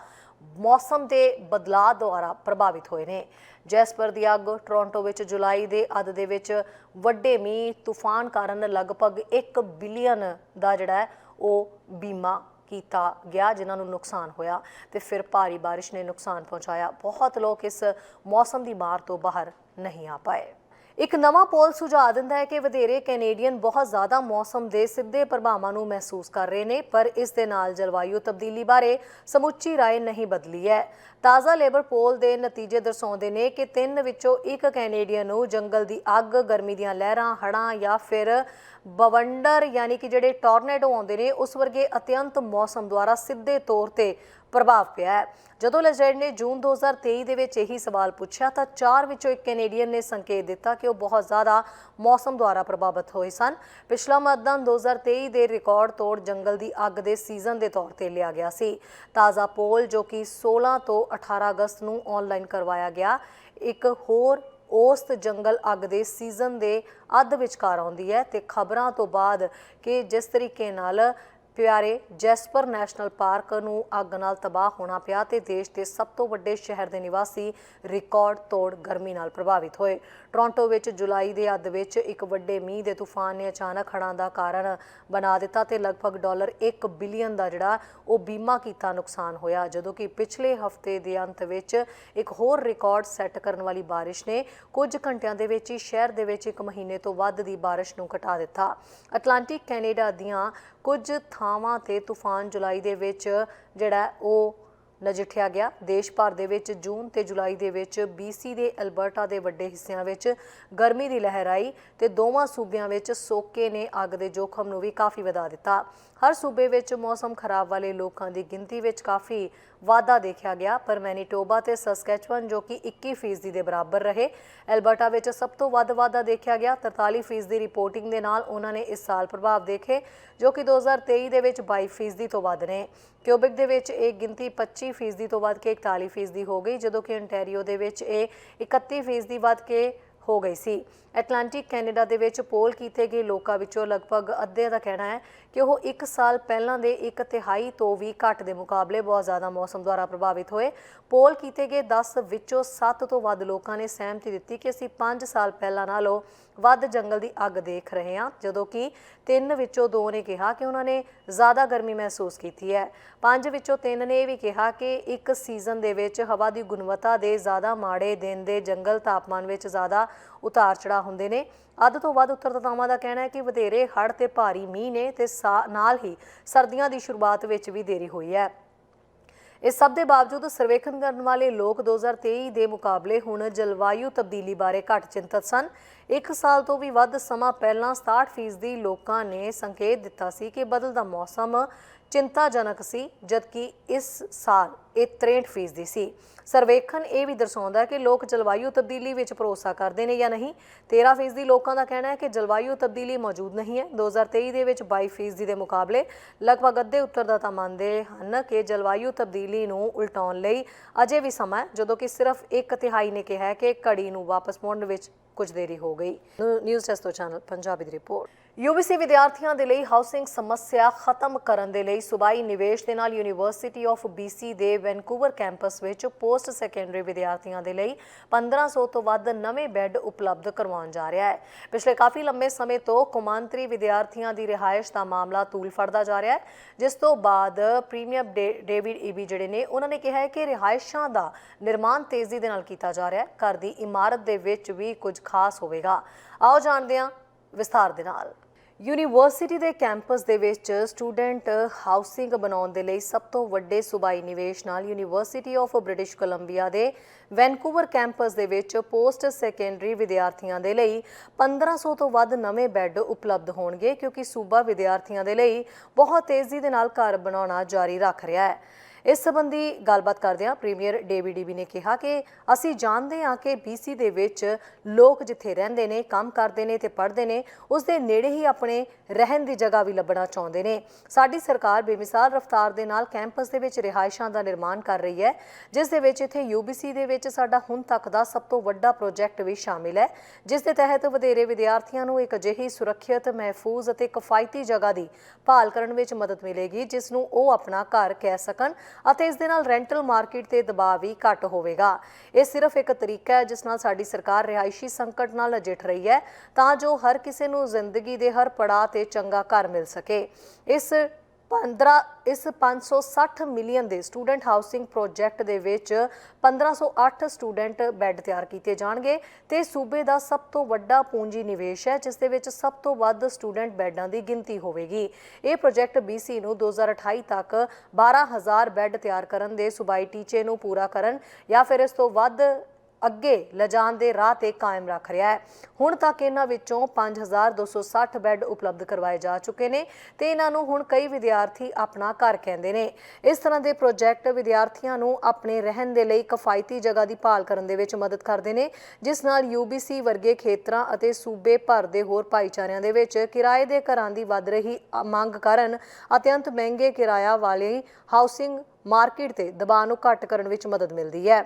ਮੌਸਮ ਦੇ ਬਦਲਾਅ ਦੁਆਰਾ ਪ੍ਰਭਾਵਿਤ ਹੋਏ ਨੇ। ਜੈਸਪਰ ਦੀ ਅੱਗ ਟੋਰਾਂਟੋ ਵਿੱਚ ਜੁਲਾਈ ਦੇ ਅੱਧ ਦੇ ਵਿੱਚ ਵੱਡੇ ਮੀਂਹ, ਤੂਫਾਨ ਕਾਰਨ ਲਗਭਗ 1 ਬਿਲੀਅਨ ਦਾ ਜਿਹੜਾ ਉਹ ਬੀਮਾ ਕੀਤਾ ਗਿਆ ਜਿਨ੍ਹਾਂ ਨੂੰ ਨੁਕਸਾਨ ਹੋਇਆ ਤੇ ਫਿਰ ਭਾਰੀ ਬਾਰਿਸ਼ ਨੇ ਨੁਕਸਾਨ ਪਹੁੰਚਾਇਆ ਬਹੁਤ ਲੋਕ ਇਸ ਮੌਸਮ ਦੀ ਮਾਰ ਤੋਂ ਬਾਹਰ ਨਹੀਂ ਆ ਪਾਏ ਇੱਕ ਨਵਾਂ ਪੋਲ ਸੁਝਾਅ ਦਿੰਦਾ ਹੈ ਕਿ ਵਧੇਰੇ ਕੈਨੇਡੀਅਨ ਬਹੁਤ ਜ਼ਿਆਦਾ ਮੌਸਮ ਦੇ ਸਿੱਧੇ ਪ੍ਰਭਾਵਾਂ ਨੂੰ ਮਹਿਸੂਸ ਕਰ ਰਹੇ ਨੇ ਪਰ ਇਸ ਦੇ ਨਾਲ ਜਲਵਾਯੂ ਤਬਦੀਲੀ ਬਾਰੇ ਸਮੁੱਚੀ رائے ਨਹੀਂ ਬਦਲੀ ਹੈ ਤਾਜ਼ਾ ਲੇਬਰ ਪੋਲ ਦੇ ਨਤੀਜੇ ਦਰਸਾਉਂਦੇ ਨੇ ਕਿ ਤਿੰਨ ਵਿੱਚੋਂ ਇੱਕ ਕੈਨੇਡੀਅਨ ਨੂੰ ਜੰਗਲ ਦੀ ਅੱਗ, ਗਰਮੀ ਦੀਆਂ ਲਹਿਰਾਂ, ਹੜ੍ਹਾਂ ਜਾਂ ਫਿਰ ਬਵੰਡਰ ਯਾਨੀ ਕਿ ਜਿਹੜੇ ਟੋਰਨੇਡੋ ਆਉਂਦੇ ਨੇ, ਉਸ ਵਰਗੇ ਅਤਿਅੰਤ ਮੌਸਮ ਦੁਆਰਾ ਸਿੱਧੇ ਤੌਰ ਤੇ ਪ੍ਰਭਾਵ ਪਿਆ ਹੈ। ਜਦੋਂ ਲੈਜੈਂਡ ਨੇ ਜੂਨ 2023 ਦੇ ਵਿੱਚ ਇਹੀ ਸਵਾਲ ਪੁੱਛਿਆ, ਤਾਂ ਚਾਰ ਵਿੱਚੋਂ ਇੱਕ ਕੈਨੇਡੀਅਨ ਨੇ ਸੰਕੇਤ ਦਿੱਤਾ ਕਿ ਉਹ ਬਹੁਤ ਜ਼ਿਆਦਾ ਮੌਸਮ ਦੁਆਰਾ ਪ੍ਰਭਾਵਿਤ ਹੋਏ ਸਨ। ਪਿਛਲਾ ਮਤਦਾਨ 2023 ਦੇ ਰਿਕਾਰਡ ਤੋੜ ਜੰਗਲ ਦੀ ਅੱਗ ਦੇ ਸੀਜ਼ਨ ਦੇ ਤੌਰ ਤੇ ਲਿਆ ਗਿਆ ਸੀ। ਤਾਜ਼ਾ ਪੋਲ ਜੋ ਕਿ 16 ਤੋਂ 18 ਅਗਸਤ ਨੂੰ ਆਨਲਾਈਨ ਕਰਵਾਇਆ ਗਿਆ। ਇੱਕ ਹੋਰ ਔਸਤ ਜੰਗਲ ਅੱਗ ਦੇ ਸੀਜ਼ਨ ਦੇ ਅੱਧ ਵਿਚਕਾਰ ਆਉਂਦੀ ਹੈ ਤੇ ਖਬਰਾਂ ਤੋਂ ਬਾਅਦ ਕਿ ਜਿਸ ਤਰੀਕੇ ਨਾਲ ਪਿਆਰੇ, ਜੈਸਪਰ ਨੈਸ਼ਨਲ ਪਾਰਕ ਨੂੰ ਅੱਗ ਨਾਲ ਤਬਾਹ ਹੋਣਾ ਪਿਆ ਤੇ ਦੇਸ਼ ਦੇ ਸਭ ਤੋਂ ਵੱਡੇ ਸ਼ਹਿਰ ਦੇ ਨਿਵਾਸੀ ਰਿਕਾਰਡ ਤੋੜ ਗਰਮੀ ਨਾਲ ਪ੍ਰਭਾਵਿਤ ਹੋਏ। ਟੋਰਾਂਟੋ ਵਿੱਚ ਜੁਲਾਈ ਦੇ ਅੱਧ ਵਿੱਚ ਇੱਕ ਵੱਡੇ ਮੀਂਹ ਦੇ ਤੂਫਾਨ ਨੇ ਅਚਾਨਕ ਹੜ੍ਹਾਂ ਦਾ ਕਾਰਨ ਬਣਾ ਦਿੱਤਾ ਤੇ ਲਗਭਗ ਡਾਲਰ 1 ਬਿਲੀਅਨ ਦਾ ਜਿਹੜਾ ਉਹ ਬੀਮਾ ਕੀਤਾ ਨੁਕਸਾਨ ਹੋਇਆ, ਜਦੋਂ ਕਿ ਪਿਛਲੇ ਹਫ਼ਤੇ ਦੇ ਅੰਤ ਵਿੱਚ ਇੱਕ ਹੋਰ ਰਿਕਾਰਡ ਸੈੱਟ ਕਰਨ ਵਾਲੀ ਬਾਰਿਸ਼ ਨੇ ਕੁਝ ਘੰਟਿਆਂ ਦੇ ਵਿੱਚ ਹੀ ਸ਼ਹਿਰ ਦੇ ਵਿੱਚ ਇੱਕ ਮਹੀਨੇ ਤੋਂ ਵੱਧ ਦੀ ਬਾਰਿਸ਼ ਨੂੰ ਘਟਾ ਦਿੱਤਾ। ਅਟਲਾਂਟਿਕ ਕੈਨੇਡਾ ਦੀਆਂ ਕੁਝ ਥਾਵਾਂ ਤੇ ਤੂਫਾਨ ਜੁਲਾਈ ਦੇ ਵਿੱਚ ਜਿਹੜਾ ਉਹ ਨਜਿੱਠਿਆ ਗਿਆ। ਦੇਸ਼ ਭਰ ਦੇ ਵਿੱਚ ਜੂਨ ਤੇ ਜੁਲਾਈ ਦੇ ਵਿੱਚ BC ਦੇ ਅਲਬਰਟਾ ਦੇ ਵੱਡੇ ਹਿੱਸਿਆਂ ਵਿੱਚ ਗਰਮੀ ਦੀ ਲਹਿਰ ਆਈ ਤੇ ਦੋਵਾਂ ਸੂਬਿਆਂ ਵਿੱਚ ਸੋਕੇ ਨੇ ਅੱਗ ਦੇ ਜੋਖਮ ਨੂੰ ਵੀ ਕਾਫੀ ਵਧਾ ਦਿੱਤਾ। ਹਰ ਸੂਬੇ ਵਿੱਚ ਮੌਸਮ ਖਰਾਬ ਵਾਲੇ ਲੋਕਾਂ ਦੀ ਗਿਣਤੀ ਵਿੱਚ ਕਾਫੀ ਵਾਧਾ ਦੇਖਿਆ ਗਿਆ, ਪਰ ਮੈਨੀਟੋਬਾ ਤੇ ਸਸਕੈਚੁਅਨ ਜੋ ਕਿ 21% ਦੇ ਬਰਾਬਰ ਰਹੇ, ਐਲਬਰਟਾ ਵਿੱਚ ਸਭ ਤੋਂ ਵੱਧ ਵਾਧਾ ਦੇਖਿਆ ਗਿਆ 43% ਦੀ ਰਿਪੋਰਟਿੰਗ ਦੇ ਨਾਲ ਉਹਨਾਂ ਨੇ ਇਸ ਸਾਲ ਪ੍ਰਭਾਵ ਦੇਖੇ, ਜੋ ਕਿ 2023 ਦੇ ਵਿੱਚ 22% ਤੋਂ ਵੱਧ ਨੇ ਕਿਊਬਿਕ ਦੇ ਵਿੱਚ ਇਹ ਗਿਣਤੀ 25% ਤੋਂ ਵੱਧ ਕੇ 41% ਹੋ ਗਈ, ਜਦੋਂ ਕਿ ontario ਦੇ ਵਿੱਚ ਇਹ 31% ਵੱਧ ਕੇ ਹੋ ਗਈ ਸੀ। ਐਟਲਾਂਟਿਕ ਕੈਨੇਡਾ ਦੇ ਵਿੱਚ ਪੋਲ ਕੀਤੇ ਗਏ ਲੋਕਾਂ ਵਿੱਚੋਂ ਲਗਭਗ ਅੱਧੇ ਦਾ ਕਹਿਣਾ ਹੈ ਕਿ ਉਹ 1 ਸਾਲ ਪਹਿਲਾਂ ਦੇ ਇੱਕ ਤਿਹਾਈ ਤੋਂ ਵੀ ਘੱਟ ਦੇ ਮੁਕਾਬਲੇ ਬਹੁਤ ਜ਼ਿਆਦਾ ਮੌਸਮ ਦੁਆਰਾ ਪ੍ਰਭਾਵਿਤ ਹੋਏ। ਪੋਲ ਕੀਤੇ ਗਏ 10 ਵਿੱਚੋਂ 7 ਤੋਂ ਵੱਧ ਲੋਕਾਂ ਨੇ ਸਹਿਮਤੀ ਦਿੱਤੀ ਕਿ ਅਸੀਂ 5 ਸਾਲ ਪਹਿਲਾਂ ਨਾਲੋਂ ਵੱਧ ਜੰਗਲ ਦੀ ਅੱਗ ਦੇਖ ਰਹੇ ਹਾਂ, ਜਦੋਂ ਕਿ ਤਿੰਨ ਵਿੱਚੋਂ ਦੋ ਨੇ ਕਿਹਾ ਕਿ ਉਹਨਾਂ ਨੇ ਜ਼ਿਆਦਾ ਗਰਮੀ ਮਹਿਸੂਸ ਕੀਤੀ ਹੈ। ਪੰਜ ਵਿੱਚੋਂ ਤਿੰਨ ਨੇ ਇਹ ਵੀ ਕਿਹਾ ਕਿ ਇੱਕ ਸੀਜ਼ਨ ਦੇ ਵਿੱਚ ਹਵਾ ਦੀ ਗੁਣਵੱਤਾ ਦੇ ਜ਼ਿਆਦਾ ਮਾੜੇ ਦਿਨ ਦੇ ਜੰਗਲ ਤਾਪਮਾਨ ਵਿੱਚ ਜ਼ਿਆਦਾ ਉਤਾਰ ਚੜਾਅ ਹੁੰਦੇ ਨੇ। ਅੱਧ ਤੋਂ ਵੱਧ ਉੱਤਰਦਾਤਾਵਾਂ ਦਾ ਕਹਿਣਾ ਹੈ ਕਿ ਵਧੇਰੇ ਹੜ੍ਹ ਤੇ ਭਾਰੀ ਮੀਂਹ ਨੇ ਤੇ ਸਾ- ਨਾਲ ਹੀ ਸਰਦੀਆਂ ਦੀ ਸ਼ੁਰੂਆਤ ਵਿੱਚ ਵੀ ਦੇਰੀ ਹੋਈ ਹੈ। ਇਸ ਸਭ ਦੇ ਬਾਵਜੂਦ ਸਰਵੇਖਣ ਕਰਨ ਵਾਲੇ ਲੋਕ 2023 ਦੇ ਮੁਕਾਬਲੇ ਹੁਣ ਜਲਵਾਯੂ ਤਬਦੀਲੀ ਬਾਰੇ ਘੱਟ ਚਿੰਤਤ ਸਨ। ਇੱਕ ਸਾਲ ਤੋਂ ਵੀ ਵੱਧ ਸਮਾਂ ਪਹਿਲਾਂ 67% ਲੋਕਾਂ ਨੇ ਸੰਕੇਤ ਦਿੱਤਾ ਸੀ ਕਿ ਬਦਲਦਾ ਮੌਸਮ ਚਿੰਤਾਜਨਕ ਸੀ, ਜਦਕਿ ਇਸ ਸਾਲ ਇਹ 63% ਦੀ ਸੀ। ਸਰਵੇਖਣ ਇਹ ਵੀ ਦਰਸਾਉਂਦਾ ਕਿ ਲੋਕ ਜਲਵਾਯੂ ਤਬਦੀਲੀ ਵਿੱਚ ਭਰੋਸਾ ਕਰਦੇ ਨੇ ਜਾਂ ਨਹੀਂ। 13% ਦੀ ਲੋਕਾਂ ਦਾ ਕਹਿਣਾ ਹੈ ਕਿ ਜਲਵਾਯੂ ਤਬਦੀਲੀ ਮੌਜੂਦ ਨਹੀਂ ਹੈ। 2023 ਦੇ ਵਿੱਚ 22% ਦੇ ਮੁਕਾਬਲੇ ਲਗਭਗ ਅੱਧੇ ਉੱਤਰ ਦਾ ਤਾਂ ਮੰਨਦੇ ਹਨ ਕਿ ਜਲਵਾਯੂ ਤਬਦੀਲੀ ਨੂੰ ਉਲਟਾਉਣ ਲਈ ਅਜੇ ਵੀ ਸਮਾਂ ਜਦੋਂ ਕਿ ਸਿਰਫ ਇੱਕ ਤਿਹਾਈ ਨੇ ਕਿਹਾ ਕਿ ਘੜੀ ਨੂੰ ਵਾਪਸ ਮੋੜਨ ਵਿੱਚ ਕੁਝ ਦੇਰੀ ਹੋ ਗਈ। ਨਿਊਜ਼ ਟੈਸਟੋ ਚੈਨਲ ਪੰਜਾਬੀ ਦੀ ਰਿਪੋਰਟ। ਯੂਬੀਸੀ ਵਿਦਿਆਰਥੀਆਂ ਦੇ ਲਈ ਹਾਊਸਿੰਗ ਸਮੱਸਿਆ ਖਤਮ ਕਰਨ ਦੇ ਲਈ ਸੁਬਾਈ ਨਿਵੇਸ਼ ਦੇ ਨਾਲ ਯੂਨੀਵਰਸਿਟੀ ਆਫ BC ਦੇ ਵੈਨਕੂਵਰ ਕੈਂਪਸ ਵਿੱਚ ਪੋਸਟ ਸੈਕੰਡਰੀ ਵਿਦਿਆਰਥੀਆਂ ਦੇ ਲਈ 1500 ਤੋਂ ਵੱਧ ਨਵੇਂ ਬੈੱਡ ਉਪਲਬਧ ਕਰਵਾਉਣ ਜਾ ਰਿਹਾ ਹੈ। ਪਿਛਲੇ ਕਾਫੀ ਲੰਬੇ ਸਮੇਂ ਤੋਂ ਕੌਮਾਂਤਰੀ ਵਿਦਿਆਰਥੀਆਂ ਦੀ ਰਿਹਾਇਸ਼ ਦਾ ਮਾਮਲਾ ਤੂਲ ਫੜਦਾ ਜਾ ਰਿਹਾ ਹੈ, ਜਿਸ ਤੋਂ ਬਾਅਦ ਪ੍ਰੀਮੀਅਰ ਡੇ- ਡੇਵਿਡ ਈਬੀ ਜਿਹੜੇ ਨੇ, ਉਹਨਾਂ ਨੇ ਕਿਹਾ ਹੈ ਕਿ ਰਿਹਾਇਸ਼ਾਂ ਦਾ ਨਿਰਮਾਣ ਤੇਜ਼ੀ ਦੇ ਨਾਲ ਕੀਤਾ ਜਾ ਰਿਹਾ ਹੈ। ਘਰ ਦੀ ਇਮਾਰਤ ਦੇ ਵਿੱਚ ਵੀ ਕੁਝ ਖਾਸ ਹੋਵੇਗਾ। ਆਓ ਜਾਣਦੇ ਹਾਂ ਵਿਸਥਾਰ ਦੇ ਨਾਲ। ਯੂਨੀਵਰਸਿਟੀ ਦੇ ਕੈਂਪਸ ਦੇ ਵਿੱਚ ਸਟੂਡੈਂਟ ਹਾਊਸਿੰਗ ਬਣਾਉਣ ਦੇ ਲਈ ਸਭ ਤੋਂ ਵੱਡੇ ਸੂਬਾਈ ਨਿਵੇਸ਼ ਨਾਲ ਯੂਨੀਵਰਸਿਟੀ ਆਫ ਬ੍ਰਿਟਿਸ਼ ਕੋਲੰਬੀਆ ਦੇ ਵੈਨਕੂਵਰ ਕੈਂਪਸ ਦੇ ਵਿੱਚ ਪੋਸਟ ਸੈਕੰਡਰੀ ਵਿਦਿਆਰਥੀਆਂ ਦੇ ਲਈ 1500 ਤੋਂ ਵੱਧ ਨਵੇਂ ਬੈੱਡ ਉਪਲਬਧ ਹੋਣਗੇ ਕਿਉਂਕਿ ਸੂਬਾ ਵਿਦਿਆਰਥੀਆਂ ਦੇ ਲਈ ਬਹੁਤ ਤੇਜ਼ੀ ਦੇ ਨਾਲ ਘਰ ਬਣਾਉਣਾ ਜਾਰੀ ਰੱਖ ਰਿਹਾ ਹੈ। ਇਸ ਸੰਬੰਧੀ ਗੱਲਬਾਤ ਕਰਦਿਆਂ ਪ੍ਰੀਮੀਅਰ ਡੇਵਿਡ ਈਬੀ ਨੇ ਕਿਹਾ ਕਿ ਅਸੀਂ ਜਾਣਦੇ ਹਾਂ ਕਿ BC ਦੇ ਵਿੱਚ ਲੋਕ ਜਿੱਥੇ ਰਹਿੰਦੇ ਨੇ, ਕੰਮ ਕਰਦੇ ਨੇ ਤੇ ਪੜ੍ਹਦੇ ਨੇ ਉਸ ਦੇ ਨੇੜੇ ਹੀ ਆਪਣੇ ਰਹਿਣ ਦੀ ਜਗ੍ਹਾ ਵੀ ਲੱਭਣਾ ਚਾਹੁੰਦੇ ਨੇ। ਸਾਡੀ ਸਰਕਾਰ ਬੇਮਿਸਾਲ ਰਫ਼ਤਾਰ ਦੇ ਨਾਲ ਕੈਂਪਸ ਦੇ ਵਿੱਚ ਰਿਹਾਇਸ਼ਾਂ ਦਾ ਨਿਰਮਾਣ ਕਰ ਰਹੀ ਹੈ, ਜਿਸ ਦੇ ਵਿੱਚ ਇੱਥੇ UBC ਦੇ ਵਿੱਚ ਸਾਡਾ ਹੁਣ ਤੱਕ ਦਾ ਸਭ ਤੋਂ ਵੱਡਾ ਪ੍ਰੋਜੈਕਟ ਵੀ ਸ਼ਾਮਿਲ ਹੈ, ਜਿਸ ਦੇ ਤਹਿਤ ਵਧੇਰੇ ਵਿਦਿਆਰਥੀਆਂ ਨੂੰ ਇੱਕ ਅਜਿਹੀ ਸੁਰੱਖਿਅਤ, ਮਹਿਫੂਜ਼ ਅਤੇ ਕਿਫਾਇਤੀ ਜਗ੍ਹਾ ਦੀ ਭਾਲ ਕਰਨ ਵਿੱਚ ਮਦਦ ਮਿਲੇਗੀ, ਜਿਸ ਨੂੰ ਉਹ ਆਪਣਾ ਘਰ ਕਹਿ ਸਕਣ। ਅਤੇ ਇਸ ਦੇ ਨਾਲ ਰੈਂਟਲ ਮਾਰਕੀਟ ਤੇ ਦਬਾਅ ਵੀ ਘੱਟ ਹੋਵੇਗਾ। ਇਹ ਸਿਰਫ ਇੱਕ ਤਰੀਕਾ ਹੈ, ਜਿਸ ਨਾਲ ਸਾਡੀ ਸਰਕਾਰ ਰਿਹਾਇਸ਼ੀ ਸੰਕਟ ਨਾਲ ਨਜਿੱਠ ਰਹੀ ਹੈ, ਤਾਂ ਜੋ ਹਰ ਕਿਸੇ ਨੂੰ ਜ਼ਿੰਦਗੀ ਦੇ ਹਰ ਪੜਾਅ ਤੇ ਚੰਗਾ ਘਰ ਮਿਲ ਸਕੇ। ਇਸ 15 ਇਸ 560 ਮਿਲੀਅਨ ਦੇ ਸਟੂਡੈਂਟ ਹਾਊਸਿੰਗ ਪ੍ਰੋਜੈਕਟ ਦੇ ਵਿੱਚ 1508 ਸਟੂਡੈਂਟ ਬੈੱਡ ਤਿਆਰ ਕੀਤੇ ਜਾਣਗੇ ਤੇ ਸੂਬੇ ਦਾ ਸਭ ਤੋਂ ਵੱਡਾ ਪੂੰਜੀ ਨਿਵੇਸ਼ ਹੈ, ਜਿਸ ਦੇ ਵਿੱਚ ਸਭ ਤੋਂ ਵੱਧ ਸਟੂਡੈਂਟ ਬੈੱਡਾਂ ਦੀ ਗਿਣਤੀ ਹੋਵੇਗੀ। ਇਹ ਪ੍ਰੋਜੈਕਟ BC ਨੂੰ 2028 ਤੱਕ 12000 ਬੈੱਡ ਤਿਆਰ ਕਰਨ ਦੇ ਸੂਬਾਈ ਟੀਚੇ ਨੂੰ ਪੂਰਾ ਕਰਨ ਜਾਂ ਫਿਰ ਇਸ ਤੋਂ ਵੱਧ ਅੱਗੇ ਲਿਜਾਣ ਦੇ ਰਾਹ ਤੇ ਕਾਇਮ ਰੱਖ ਰਿਹਾ ਹੈ। ਹੁਣ ਤੱਕ ਇਹਨਾਂ ਵਿੱਚੋਂ 5260 ਬੈੱਡ ਉਪਲਬਧ ਕਰਵਾਏ ਜਾ ਚੁੱਕੇ ਨੇ ਤੇ ਇਹਨਾਂ ਨੂੰ ਹੁਣ ਕਈ ਵਿਦਿਆਰਥੀ ਆਪਣਾ ਘਰ ਕਹਿੰਦੇ ਨੇ। ਇਸ ਤਰ੍ਹਾਂ ਦੇ ਪ੍ਰੋਜੈਕਟ ਵਿਦਿਆਰਥੀਆਂ ਨੂੰ ਆਪਣੇ ਰਹਿਣ ਦੇ ਲਈ ਕਿਫਾਇਤੀ ਜਗ੍ਹਾ ਦੀ ਭਾਲ ਕਰਨ ਦੇ ਵਿੱਚ ਮਦਦ ਕਰਦੇ ਨੇ, ਜਿਸ ਨਾਲ UBC ਵਰਗੇ ਖੇਤਰਾਂ ਅਤੇ ਸੂਬੇ ਭਰ ਦੇ ਹੋਰ ਭਾਈਚਾਰਿਆਂ ਦੇ ਵਿੱਚ ਕਿਰਾਏ ਦੇ ਘਰਾਂ ਦੀ ਵੱਧ ਰਹੀ ਮੰਗ ਕਾਰਨ ਅਤਿਅੰਤ ਮਹਿੰਗੇ ਕਿਰਾਇਆ ਵਾਲੀ ਹਾਊਸਿੰਗ ਮਾਰਕੀਟ ਤੇ ਦਬਾਅ ਨੂੰ ਘੱਟ ਕਰਨ ਵਿੱਚ ਮਦਦ ਮਿਲਦੀ ਹੈ।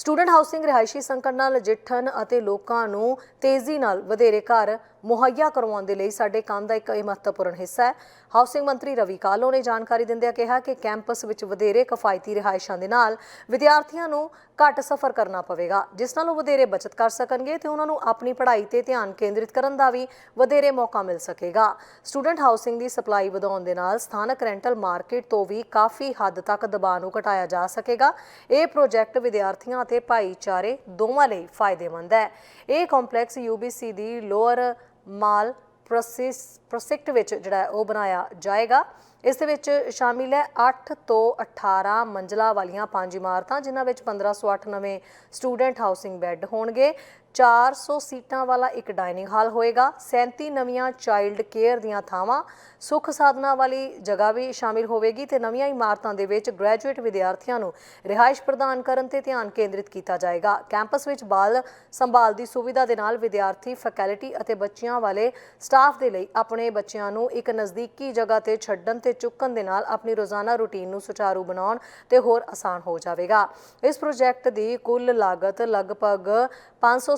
ਸਟੂਡੈਂਟ ਹਾਊਸਿੰਗ ਰਿਹਾਇਸ਼ੀ ਸੰਕਟ ਨਾਲ ਨਜਿੱਠਣ ਅਤੇ ਲੋਕਾਂ ਨੂੰ ਤੇਜ਼ੀ ਨਾਲ ਵਧੇਰੇ ਘਰ ਮੁਹੱਈਆ ਕਰਵਾਉਣ ਦੇ ਲਈ ਸਾਡੇ ਕੰਮ ਦਾ ਇੱਕ ਇਹ ਮਹੱਤਵਪੂਰਨ ਹਿੱਸਾ ਹੈ। ਹਾਊਸਿੰਗ ਮੰਤਰੀ ਰਵੀ ਕਾਲੋ ਨੇ ਜਾਣਕਾਰੀ ਦਿੰਦਿਆਂ ਕਿਹਾ ਕਿ ਕੈਂਪਸ ਵਿੱਚ ਵਧੇਰੇ ਕਿਫਾਇਤੀ ਰਿਹਾਇਸ਼ਾਂ ਦੇ ਨਾਲ ਵਿਦਿਆਰਥੀਆਂ ਨੂੰ ਘੱਟ ਸਫ਼ਰ ਕਰਨਾ ਪਵੇਗਾ, ਜਿਸ ਨਾਲ ਉਹ ਵਧੇਰੇ ਬਚਤ ਕਰ ਸਕਣਗੇ ਤੇ ਉਹਨਾਂ ਨੂੰ ਆਪਣੀ ਪੜ੍ਹਾਈ ਤੇ ਧਿਆਨ ਕੇਂਦਰਿਤ ਕਰਨ ਦਾ ਵੀ ਵਧੇਰੇ ਮੌਕਾ ਮਿਲ ਸਕੇਗਾ। ਸਟੂਡੈਂਟ ਹਾਊਸਿੰਗ ਦੀ ਸਪਲਾਈ ਵਧਾਉਣ ਦੇ ਨਾਲ ਸਥਾਨਕ ਰੈਂਟਲ ਮਾਰਕੀਟ ਤੋਂ ਵੀ ਕਾਫੀ ਹੱਦ ਤੱਕ ਦਬਾਅ ਨੂੰ ਘਟਾਇਆ ਜਾ ਸਕੇਗਾ। ਇਹ ਪ੍ਰੋਜੈਕਟ ਵਿਦਿਆਰਥੀਆਂ ਅਤੇ ਭਾਈਚਾਰੇ ਦੋਵਾਂ ਲਈ ਫਾਇਦੇਮੰਦ ਹੈ। ਇਹ ਕੰਪਲੈਕਸ UBC ਦੀ ਲੋਅਰ ਮਾਲ ਪ੍ਰੋਸੈਸ ਪ੍ਰੋਜੈਕਟ ਵਿੱਚ ਜਿਹੜਾ ਉਹ ਬਣਾਇਆ ਜਾਏਗਾ। ਇਸ ਦੇ ਵਿੱਚ ਸ਼ਾਮਿਲ ਹੈ 8 ਤੋਂ 18 ਮੰਜ਼ਲਾ ਵਾਲੀਆਂ ਪੰਜ ਇਮਾਰਤਾਂ, ਜਿਨ੍ਹਾਂ ਵਿੱਚ 1508 ਨਵੇਂ ਸਟੂਡੈਂਟ ਹਾਊਸਿੰਗ ਬੈੱਡ ਹੋਣਗੇ। 400 ਸੀਟਾਂ ਵਾਲਾ ਇੱਕ ਡਾਈਨਿੰਗ ਹਾਲ ਹੋਏਗਾ। 37 ਨਵੀਆਂ ਚਾਈਲਡ ਕੇਅਰ ਦੀਆਂ ਥਾਵਾਂ ਸੁੱਖ ਸਾਧਨਾ ਵਾਲੀ ਜਗ੍ਹਾ ਵੀ ਸ਼ਾਮਿਲ ਹੋਵੇਗੀ ਤੇ ਨਵੀਆਂ ਇਮਾਰਤਾਂ ਦੇ ਵਿੱਚ ਗ੍ਰੈਜੂਏਟ ਵਿਦਿਆਰਥੀਆਂ ਨੂੰ ਰਿਹਾਇਸ਼ ਪ੍ਰਦਾਨ ਕਰਨ ਤੇ ਧਿਆਨ ਕੇਂਦਰਿਤ ਕੀਤਾ ਜਾਏਗਾ। ਕੈਂਪਸ ਵਿੱਚ ਬਾਲ ਸੰਭਾਲ ਦੀ ਸੁਵਿਧਾ ਦੇ ਨਾਲ ਵਿਦਿਆਰਥੀ, ਫੈਕਲਟੀ ਅਤੇ ਬੱਚਿਆਂ ਵਾਲੇ ਸਟਾਫ ਦੇ ਲਈ ਆਪਣੇ ਬੱਚਿਆਂ ਨੂੰ ਇੱਕ ਨਜ਼ਦੀਕੀ ਜਗ੍ਹਾ ਤੇ ਛੱਡਣ ਤੇ ਚੁੱਕਣ ਦੇ ਨਾਲ ਆਪਣੀ ਰੋਜ਼ਾਨਾ ਰੁਟੀਨ ਨੂੰ ਸੁਚਾਰੂ ਬਣਾਉਣ ਤੇ ਹੋਰ ਆਸਾਨ ਹੋ ਜਾਵੇਗਾ। ਇਸ ਪ੍ਰੋਜੈਕਟ ਦੀ ਕੁੱਲ ਲਾਗਤ ਲਗਭਗ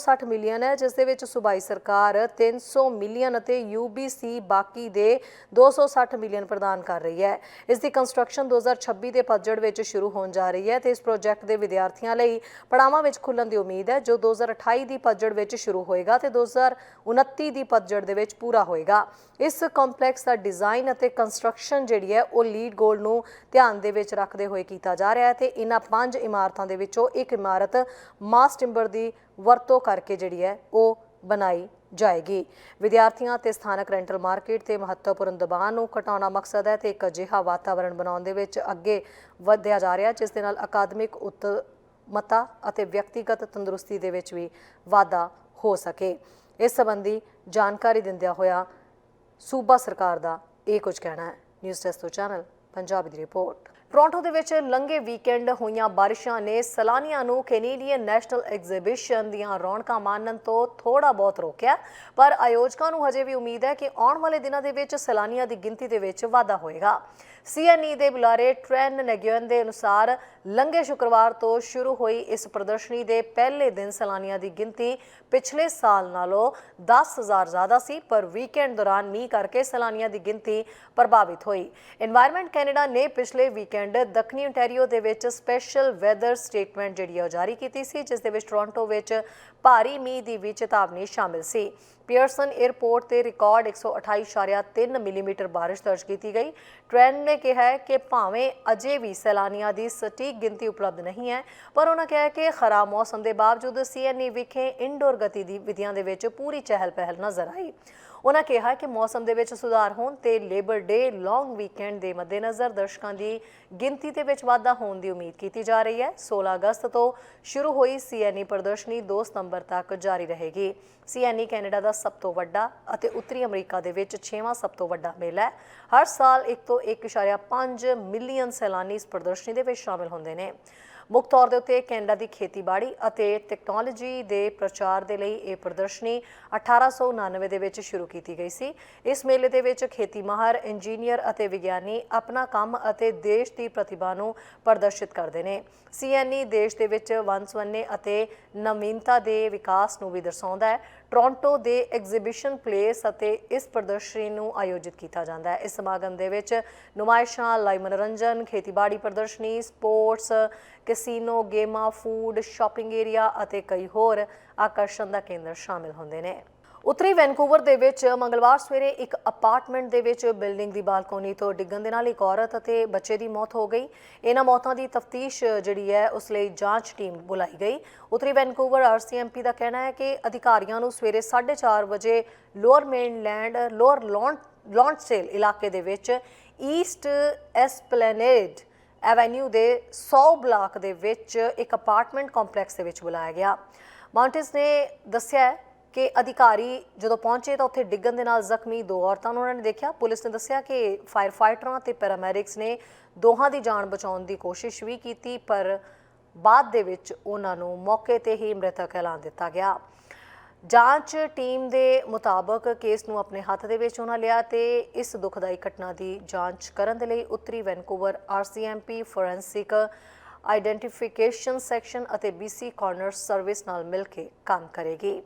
260 ਮਿਲੀਅਨ ਹੈ, ਜਿਸ ਦੇ ਵਿੱਚ ਸੂਬਾਈ ਸਰਕਾਰ 300 ਮਿਲੀਅਨ ਅਤੇ UBC ਬਾਕੀ ਦੇ 260 ਮਿਲੀਅਨ ਪ੍ਰਦਾਨ ਕਰ ਰਹੀ ਹੈ। ਇਸ ਦੀ ਕੰਸਟਰਕਸ਼ਨ 2026 ਦੇ ਪਤਝੜ ਵਿੱਚ ਸ਼ੁਰੂ ਹੋਣ ਜਾ ਰਹੀ ਹੈ ਤੇ ਇਸ ਪ੍ਰੋਜੈਕਟ ਦੇ ਵਿਦਿਆਰਥੀਆਂ ਲਈ ਪੜਾਵਾਂ ਵਿੱਚ ਖੁੱਲਣ ਦੀ ਉਮੀਦ ਹੈ, ਜੋ 2028 ਦੀ ਪਤਝੜ ਵਿੱਚ ਸ਼ੁਰੂ ਹੋਏਗਾ ਤੇ 2029 ਦੀ ਪਤਝੜ ਦੇ ਵਿੱਚ ਪੂਰਾ ਹੋਏਗਾ। ਇਸ ਕੰਪਲੈਕਸ ਦਾ ਡਿਜ਼ਾਈਨ ਅਤੇ ਕੰਸਟਰਕਸ਼ਨ ਜਿਹੜੀ ਹੈ, ਉਹ ਲੀਡ ਗੋਲ ਨੂੰ ਧਿਆਨ ਦੇ ਵਿੱਚ ਰੱਖਦੇ ਹੋਏ ਕੀਤਾ ਜਾ ਰਿਹਾ ਹੈ ਤੇ ਇਹਨਾਂ ਪੰਜ ਇਮਾਰਤਾਂ ਦੇ ਵਿੱਚੋਂ ਇੱਕ ਇਮਾਰਤ ਮਾਸ ਟਿੰਬਰ ਦੀ ਵਰਤੋਂ ਕਰਕੇ ਜਿਹੜੀ ਹੈ ਉਹ ਬਣਾਈ ਜਾਏਗੀ। ਵਿਦਿਆਰਥੀਆਂ ਤੇ ਸਥਾਨਕ ਰੈਂਟਲ ਮਾਰਕੀਟ ਤੇ ਮਹੱਤਵਪੂਰਨ ਦਬਾਅ ਨੂੰ ਘਟਾਉਣਾ ਮਕਸਦ ਹੈ ਤੇ ਇੱਕ ਅਜਿਹਾ ਵਾਤਾਵਰਣ ਬਣਾਉਣ ਦੇ ਵਿੱਚ ਅੱਗੇ ਵਧਿਆ ਜਾ ਰਿਹਾ, ਜਿਸ ਦੇ ਨਾਲ ਅਕਾਦਮਿਕ ਉੱਤਮਤਾ ਅਤੇ ਵਿਅਕਤੀਗਤ ਤੰਦਰੁਸਤੀ ਦੇ ਵਿੱਚ ਵੀ ਵਾਧਾ ਹੋ ਸਕੇ। ਇਸ ਸੰਬੰਧੀ ਜਾਣਕਾਰੀ ਦਿੰਦਿਆਂ ਹੋਇਆ ਸੂਬਾ ਸਰਕਾਰ ਦਾ ਇਹ ਕੁਝ ਕਹਿਣਾ ਹੈ। ਨਿਊਜ਼ ਡੈਸਕ ਤੋਂ ਚੈਨਲ, ਪੰਜਾਬੀ ਦੀ ਰਿਪੋਰਟ। ਟੋਰਾਂਟੋ ਦੇ ਵਿੱਚ ਲੰਘੇ ਵੀਕਐਂਡ ਹੋਈਆਂ ਬਾਰਿਸ਼ਾਂ ਨੇ ਸੈਲਾਨੀਆਂ ਨੂੰ ਕੈਨੇਡੀਅਨ ਨੈਸ਼ਨਲ ਐਗਜ਼ੀਬਿਸ਼ਨ ਦੀਆਂ ਰੌਣਕਾਂ ਮਾਣਨ ਤੋਂ ਥੋੜਾ ਬਹੁਤ ਰੋਕਿਆ, ਪਰ ਆਯੋਜਕਾਂ ਨੂੰ ਹਜੇ ਵੀ ਉਮੀਦ ਹੈ ਕਿ ਆਉਣ ਵਾਲੇ ਦਿਨਾਂ ਦੇ ਵਿੱਚ ਸੈਲਾਨੀਆਂ ਦੀ ਗਿਣਤੀ ਦੇ ਵਿੱਚ ਵਾਧਾ ਹੋਏਗਾ। ਸੀਐਨਈ ਦੇ ਬੁਲਾਰੇ ਟ੍ਰੈਨ ਨਗਿਓਨ ਦੇ ਅਨੁਸਾਰ ਲੰਘੇ ਸ਼ੁੱਕਰਵਾਰ ਤੋਂ ਸ਼ੁਰੂ ਹੋਈ ਇਸ ਪ੍ਰਦਰਸ਼ਨੀ ਦੇ ਪਹਿਲੇ ਦਿਨ ਸਲਾਨੀਆਂ ਦੀ ਗਿਣਤੀ ਪਿਛਲੇ ਸਾਲ ਨਾਲੋਂ 10000 ਜ਼ਿਆਦਾ ਸੀ, ਪਰ ਵੀਕਐਂਡ ਦੌਰਾਨ ਮੀਂਹ ਕਰਕੇ ਸਲਾਨੀਆਂ ਦੀ ਗਿਣਤੀ ਪ੍ਰਭਾਵਿਤ ਹੋਈ। এনवायरमेंट ਕੈਨੇਡਾ ਨੇ ਪਿਛਲੇ ਵੀਕਐਂਡ ਦੱਖਣੀ ਓਨਟਾਰੀਓ ਦੇ ਵਿੱਚ ਸਪੈਸ਼ਲ ਵੈਦਰ ਸਟੇਟਮੈਂਟ ਜਿਹੜੀ ਉਹ ਜਾਰੀ ਕੀਤੀ ਸੀ, ਜਿਸ ਦੇ ਵਿੱਚ ਟੋਰਾਂਟੋ ਵਿੱਚ ਭਾਰੀ ਮੀਂਹ ਦੀ ਵੀ ਚੇਤਾਵਨੀ ਸ਼ਾਮਿਲ ਸੀ। ਪੀਅਰਸਨ 에ਅਰਪੋਰਟ ਤੇ ਰਿਕਾਰਡ 128.3 ਮਿਲੀਮੀਟਰ ਬਾਰਿਸ਼ ਦਰਜ ਕੀਤੀ ਗਈ। ਟ੍ਰੈਂਡ ਨੇ ਕਿਹਾ ਹੈ ਕਿ ਭਾਵੇਂ ਅਜੇ ਵੀ ਸੈਲਾਨੀਆਂ ਦੀ ਸਟੀਕ ਗਿਣਤੀ ਉਪਲਬਧ ਨਹੀਂ ਹੈ, ਪਰ ਉਹਨਾਂ ਕਿਹਾ ਕਿ ਖਰਾਬ ਮੌਸਮ ਦੇ ਬਾਵਜੂਦ ਸੀਐਨਈ ਵਿਖੇ ਇਨਡੋਰ ਗਤੀਵਿਧੀਆਂ ਦੇ ਵਿੱਚ ਪੂਰੀ ਚਹਿਲ ਪਹਿਲ ਨਜ਼ਰ ਆਈ। ਉਹਨਾਂ ਕਿਹਾ ਕਿ ਮੌਸਮ ਦੇ ਵਿੱਚ ਸੁਧਾਰ ਹੋਣ ਤੇ ਲੇਬਰ ਡੇ ਲੌਂਗ ਵੀਕਐਂਡ ਦੇ ਮੱਦੇਨਜ਼ਰ ਦਰਸ਼ਕਾਂ ਦੀ ਗਿਣਤੀ ਦੇ ਵਿੱਚ ਵਾਧਾ ਹੋਣ ਦੀ ਉਮੀਦ ਕੀਤੀ ਜਾ ਰਹੀ ਹੈ। 16 ਅਗਸਤ ਤੋਂ ਸ਼ੁਰੂ ਹੋਈ ਸੀਐਨਈ ਪ੍ਰਦਰਸ਼ਨੀ 2 ਸਤੰਬਰ ਤੱਕ ਜਾਰੀ ਰਹੇਗੀ। ਸੀਐਨਈ ਕੈਨੇਡਾ ਦਾ ਸਭ ਤੋਂ ਵੱਡਾ ਅਤੇ ਉੱਤਰੀ ਅਮਰੀਕਾ ਦੇ ਵਿੱਚ 6ਵਾਂ ਸਭ ਤੋਂ ਵੱਡਾ ਮੇਲਾ ਹੈ। ਹਰ ਸਾਲ 1 ਤੋਂ 1.5 ਮਿਲੀਅਨ ਸੈਲਾਨੀ ਇਸ ਪ੍ਰਦਰਸ਼ਨੀ ਦੇ ਵਿੱਚ ਸ਼ਾਮਿਲ ਹੁੰਦੇ ਨੇ। ਮੁੱਖ ਤੌਰ ਦੇ ਉੱਤੇ ਕੈਨੇਡਾ ਦੀ ਖੇਤੀਬਾੜੀ ਅਤੇ ਟੈਕਨੋਲੋਜੀ ਦੇ ਪ੍ਰਚਾਰ ਦੇ ਲਈ ਇਹ ਪ੍ਰਦਰਸ਼ਨੀ 1899 ਦੇ ਵਿੱਚ ਸ਼ੁਰੂ ਕੀਤੀ ਗਈ ਸੀ। ਇਸ ਮੇਲੇ ਦੇ ਵਿੱਚ ਖੇਤੀ ਮਾਹਰ ਇੰਜੀਨੀਅਰ ਅਤੇ ਵਿਗਿਆਨੀ ਆਪਣਾ ਕੰਮ ਅਤੇ ਦੇਸ਼ ਦੀ ਪ੍ਰਤਿਭਾ ਨੂੰ ਪ੍ਰਦਰਸ਼ਿਤ ਕਰਦੇ ਨੇ। ਸੀਐਨਈ ਦੇਸ਼ ਦੇ ਵਿੱਚ ਵੰਸਵੰਨੇ ਅਤੇ ਨਵੀਨਤਾ ਦੇ ਵਿਕਾਸ ਨੂੰ ਵੀ ਦਰਸਾਉਂਦਾ ਹੈ। ਟੋਰਾਂਟੋ ਦੇ ਐਗਜ਼ੀਬਿਸ਼ਨ ਪਲੇਸ ਅਤੇ ਇਸ ਪ੍ਰਦਰਸ਼ਨੀ ਨੂੰ ਆਯੋਜਿਤ ਕੀਤਾ ਜਾਂਦਾ ਹੈ। ਇਸ ਸਮਾਗਮ ਦੇ ਵਿੱਚ ਨੁਮਾਇਸ਼ਾਂ ਲਾਈਵ ਮਨੋਰੰਜਨ, ਖੇਤੀਬਾੜੀ ਪ੍ਰਦਰਸ਼ਨੀ, ਸਪੋਰਟਸ, ਕੈਸੀਨੋ, ਗੇਮਾਂ, ਫੂਡ, ਸ਼ਾਪਿੰਗ ਏਰੀਆ ਅਤੇ ਕਈ ਹੋਰ ਆਕਰਸ਼ਣ ਦਾ ਕੇਂਦਰ ਸ਼ਾਮਿਲ ਹੁੰਦੇ ਨੇ। ਉੱਤਰੀ ਵੈਨਕੂਵਰ ਦੇ ਵਿੱਚ ਮੰਗਲਵਾਰ ਸਵੇਰੇ ਇੱਕ ਅਪਾਰਟਮੈਂਟ ਦੇ ਵਿੱਚ ਬਿਲਡਿੰਗ ਦੀ ਬਾਲਕੋਨੀ ਤੋਂ ਡਿੱਗਣ ਦੇ ਨਾਲ ਇੱਕ ਔਰਤ ਅਤੇ ਬੱਚੇ ਦੀ ਮੌਤ ਹੋ ਗਈ। ਇਹਨਾਂ ਮੌਤਾਂ ਦੀ ਤਫਤੀਸ਼ ਜਿਹੜੀ ਹੈ, ਉਸ ਲਈ ਜਾਂਚ ਟੀਮ ਬੁਲਾਈ ਗਈ। ਉੱਤਰੀ ਵੈਨਕੂਵਰ ਆਰਸੀਐਮਪੀ ਦਾ ਕਹਿਣਾ ਹੈ ਕਿ ਅਧਿਕਾਰੀਆਂ ਨੂੰ ਸਵੇਰੇ 4:30 ਵਜੇ ਲੋਅਰ ਮੇਨਲੈਂਡ, ਲੋਅਰ ਲੌਂਟਸੇਲ ਇਲਾਕੇ ਦੇ ਵਿੱਚ ਈਸਟ ਐਸਪਲੈਨੇਡ ਐਵੇਨਿਊ ਦੇ 100 ਬਲਾਕ ਦੇ ਵਿੱਚ ਇੱਕ ਅਪਾਰਟਮੈਂਟ ਕੰਪਲੈਕਸ ਦੇ ਵਿੱਚ ਬੁਲਾਇਆ ਗਿਆ। ਮਾਉਂਟੇਸ ਨੇ ਦੱਸਿਆ ਕਿ ਅਧਿਕਾਰੀ ਜਦੋਂ ਪਹੁੰਚੇ ਤਾਂ ਉੱਥੇ ਡਿੱਗਣ ਦੇ ਨਾਲ ਜ਼ਖਮੀ ਦੋ ਔਰਤਾਂ ਨੂੰ ਉਹਨਾਂ ਨੇ ਦੇਖਿਆ। ਪੁਲਿਸ ਨੇ ਦੱਸਿਆ ਕਿ ਫਾਇਰ ਫਾਈਟਰਾਂ ਤੇ ਪੈਰਾਮੈਡਿਕਸ ਨੇ ਦੋਹਾਂ ਦੀ ਜਾਨ ਬਚਾਉਣ ਦੀ ਕੋਸ਼ਿਸ਼ ਵੀ ਕੀਤੀ, ਪਰ ਬਾਅਦ ਦੇ ਵਿੱਚ ਉਹਨਾਂ ਨੂੰ ਮੌਕੇ ਤੇ ਹੀ ਮ੍ਰਿਤਕ ਐਲਾਨ ਦਿੱਤਾ ਗਿਆ। ਜਾਂਚ ਟੀਮ ਦੇ ਮੁਤਾਬਕ ਕੇਸ ਨੂੰ ਆਪਣੇ ਹੱਥ ਦੇ ਵਿੱਚ ਉਹਨਾਂ ਲਿਆ ਤੇ ਇਸ ਦੁਖਦਾਈ ਘਟਨਾ ਦੀ ਜਾਂਚ ਕਰਨ ਦੇ ਲਈ ਉੱਤਰੀ Vancouver RCMP forensic identification section ਅਤੇ BC ਕਾਰਨਰ ਸਰਵਿਸ ਨਾਲ ਮਿਲ ਕੇ ਕੰਮ ਕਰੇਗੀ।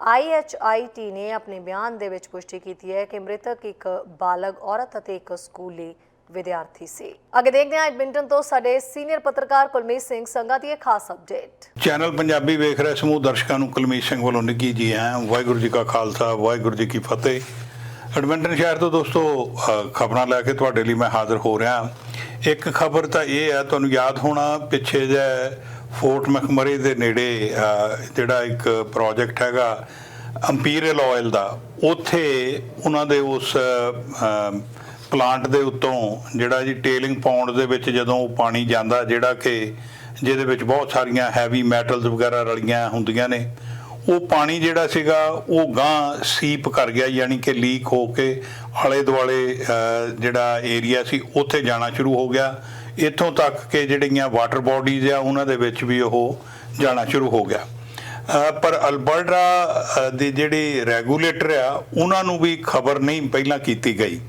IHIT ਨੇ ਆਪਣੇ ਬਿਆਨ ਦੇ ਵਿੱਚ ਪੁਸ਼ਟੀ ਕੀਤੀ ਹੈ ਕਿ ਮ੍ਰਿਤਕ ਇੱਕ ਬਾਲਗ ਔਰਤ ਅਤੇ ਇੱਕ ਸਕੂਲੀ ਵਿਦਿਆਰਥੀ ਸੀ। ਅੱਗੇ ਦੇਖਦੇ ਹਾਂ ਐਡਮਿੰਟਨ ਤੋਂ ਸਾਡੇ ਸੀਨੀਅਰ ਪੱਤਰਕਾਰ ਕੁਲਮੀਤ ਸਿੰਘ ਸੰਘਾ ਦੀ ਇਹ ਖਾਸ ਅਪਡੇਟ। ਚੈਨਲ ਪੰਜਾਬੀ ਵੇਖ ਰਹੇ ਸਮੂਹ ਦਰਸ਼ਕਾਂ ਨੂੰ ਕੁਲਮੀਤ ਸਿੰਘ ਵੱਲੋਂ ਨਿੱਘੀ ਜੀ ਹੈ ਵਾਹਿਗੁਰੂ ਜੀ ਕਾ ਖਾਲਸਾ, ਵਾਹਿਗੁਰੂ ਜੀ ਕੀ ਫਤਿਹ। ਐਡਮਿੰਟਨ ਸ਼ਹਿਰ ਤੋਂ ਦੋਸਤੋ ਖਬਰਾਂ ਲੈ ਕੇ ਤੁਹਾਡੇ ਲਈ ਮੈਂ ਹਾਜ਼ਰ ਹੋ ਰਿਹਾ। ਇੱਕ ਖਬਰ ਤਾਂ ਇਹ ਹੈ, ਤੁਹਾਨੂੰ ਯਾਦ ਹੋਣਾ ਪਿੱਛੇ ਜੇ ਫੋਰਟ ਮਖਮਰੇ ਦੇ ਨੇੜੇ ਜਿਹੜਾ ਇੱਕ ਪ੍ਰੋਜੈਕਟ ਹੈਗਾ ਅੰਪੀਰੀਅਲ ਆਇਲ ਦਾ, ਉੱਥੇ ਉਹਨਾਂ ਦੇ ਉਸ ਪਲਾਂਟ ਦੇ ਉੱਤੋਂ ਜਿਹੜਾ ਜੀ ਟੇਲਿੰਗ ਪੌਂਡ ਦੇ ਵਿੱਚ ਜਦੋਂ ਉਹ ਪਾਣੀ ਜਾਂਦਾ, ਜਿਹੜਾ ਕਿ ਜਿਹਦੇ ਵਿੱਚ ਬਹੁਤ ਸਾਰੀਆਂ ਹੈਵੀ ਮੈਟਲਸ ਵਗੈਰਾ ਰਲੀਆਂ ਹੁੰਦੀਆਂ ਨੇ, ਉਹ ਪਾਣੀ ਜਿਹੜਾ ਸੀਗਾ, ਉਹ ਗਾਂ ਸੀਪ ਕਰ ਗਿਆ, ਯਾਨੀ ਕਿ ਲੀਕ ਹੋ ਕੇ ਆਲੇ ਦੁਆਲੇ ਜਿਹੜਾ ਏਰੀਆ ਸੀ, ਉੱਥੇ ਜਾਣਾ ਸ਼ੁਰੂ ਹੋ ਗਿਆ। ਇੱਥੋਂ ਤੱਕ ਕਿ ਜਿਹੜੀਆਂ ਵਾਟਰ ਬਾਡੀਜ਼ ਆ, ਉਹਨਾਂ ਦੇ ਵਿੱਚ ਵੀ ਉਹ ਜਾਣਾ ਸ਼ੁਰੂ ਹੋ ਗਿਆ। ਪਰ ਅਲਬਰਟਾ ਦੇ ਦੀ ਜਿਹੜੀ ਰੈਗੂਲੇਟਰ ਆ, ਉਹਨਾਂ ਨੂੰ ਵੀ ਖਬਰ ਨਹੀਂ ਪਹਿਲਾਂ ਕੀਤੀ ਗਈ।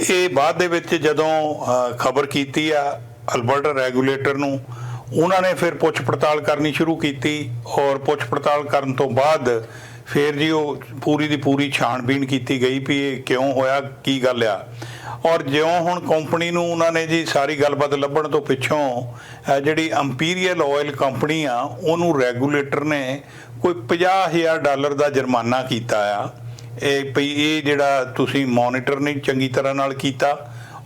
ਇਹ ਬਾਅਦ ਦੇ ਵਿੱਚ ਜਦੋਂ ਖਬਰ ਕੀਤੀ ਆ ਅਲਬਰਟਾ ਰੈਗੂਲੇਟਰ ਨੂੰ, ਉਹਨਾਂ ਨੇ ਫਿਰ ਪੁੱਛ ਪੜਤਾਲ ਕਰਨੀ ਸ਼ੁਰੂ ਕੀਤੀ ਔਰ ਪੁੱਛ ਪੜਤਾਲ ਕਰਨ ਤੋਂ ਬਾਅਦ ਫਿਰ ਜੀ ਉਹ ਪੂਰੀ ਦੀ ਪੂਰੀ ਛਾਣਬੀਣ ਕੀਤੀ ਗਈ ਵੀ ਇਹ ਕਿਉਂ ਹੋਇਆ, ਕੀ ਗੱਲ ਆ? ਔਰ ਜਿਉਂ ਹੁਣ ਕੰਪਨੀ ਨੂੰ ਉਹਨਾਂ ਨੇ ਜੀ ਸਾਰੀ ਗੱਲਬਾਤ ਲੱਭਣ ਤੋਂ ਪਿੱਛੋਂ ਜਿਹੜੀ ਇੰਪੀਰੀਅਲ ਆਇਲ ਕੰਪਨੀ ਆ, ਉਹਨੂੰ ਰੈਗੂਲੇਟਰ ਨੇ ਕੋਈ 50000 ਡਾਲਰ ਦਾ ਜੁਰਮਾਨਾ ਕੀਤਾ ਆ। ਇਹ ਭਈ ਇਹ ਜਿਹੜਾ ਤੁਸੀਂ ਮੋਨੀਟਰ ਨਹੀਂ ਚੰਗੀ ਤਰ੍ਹਾਂ ਨਾਲ ਕੀਤਾ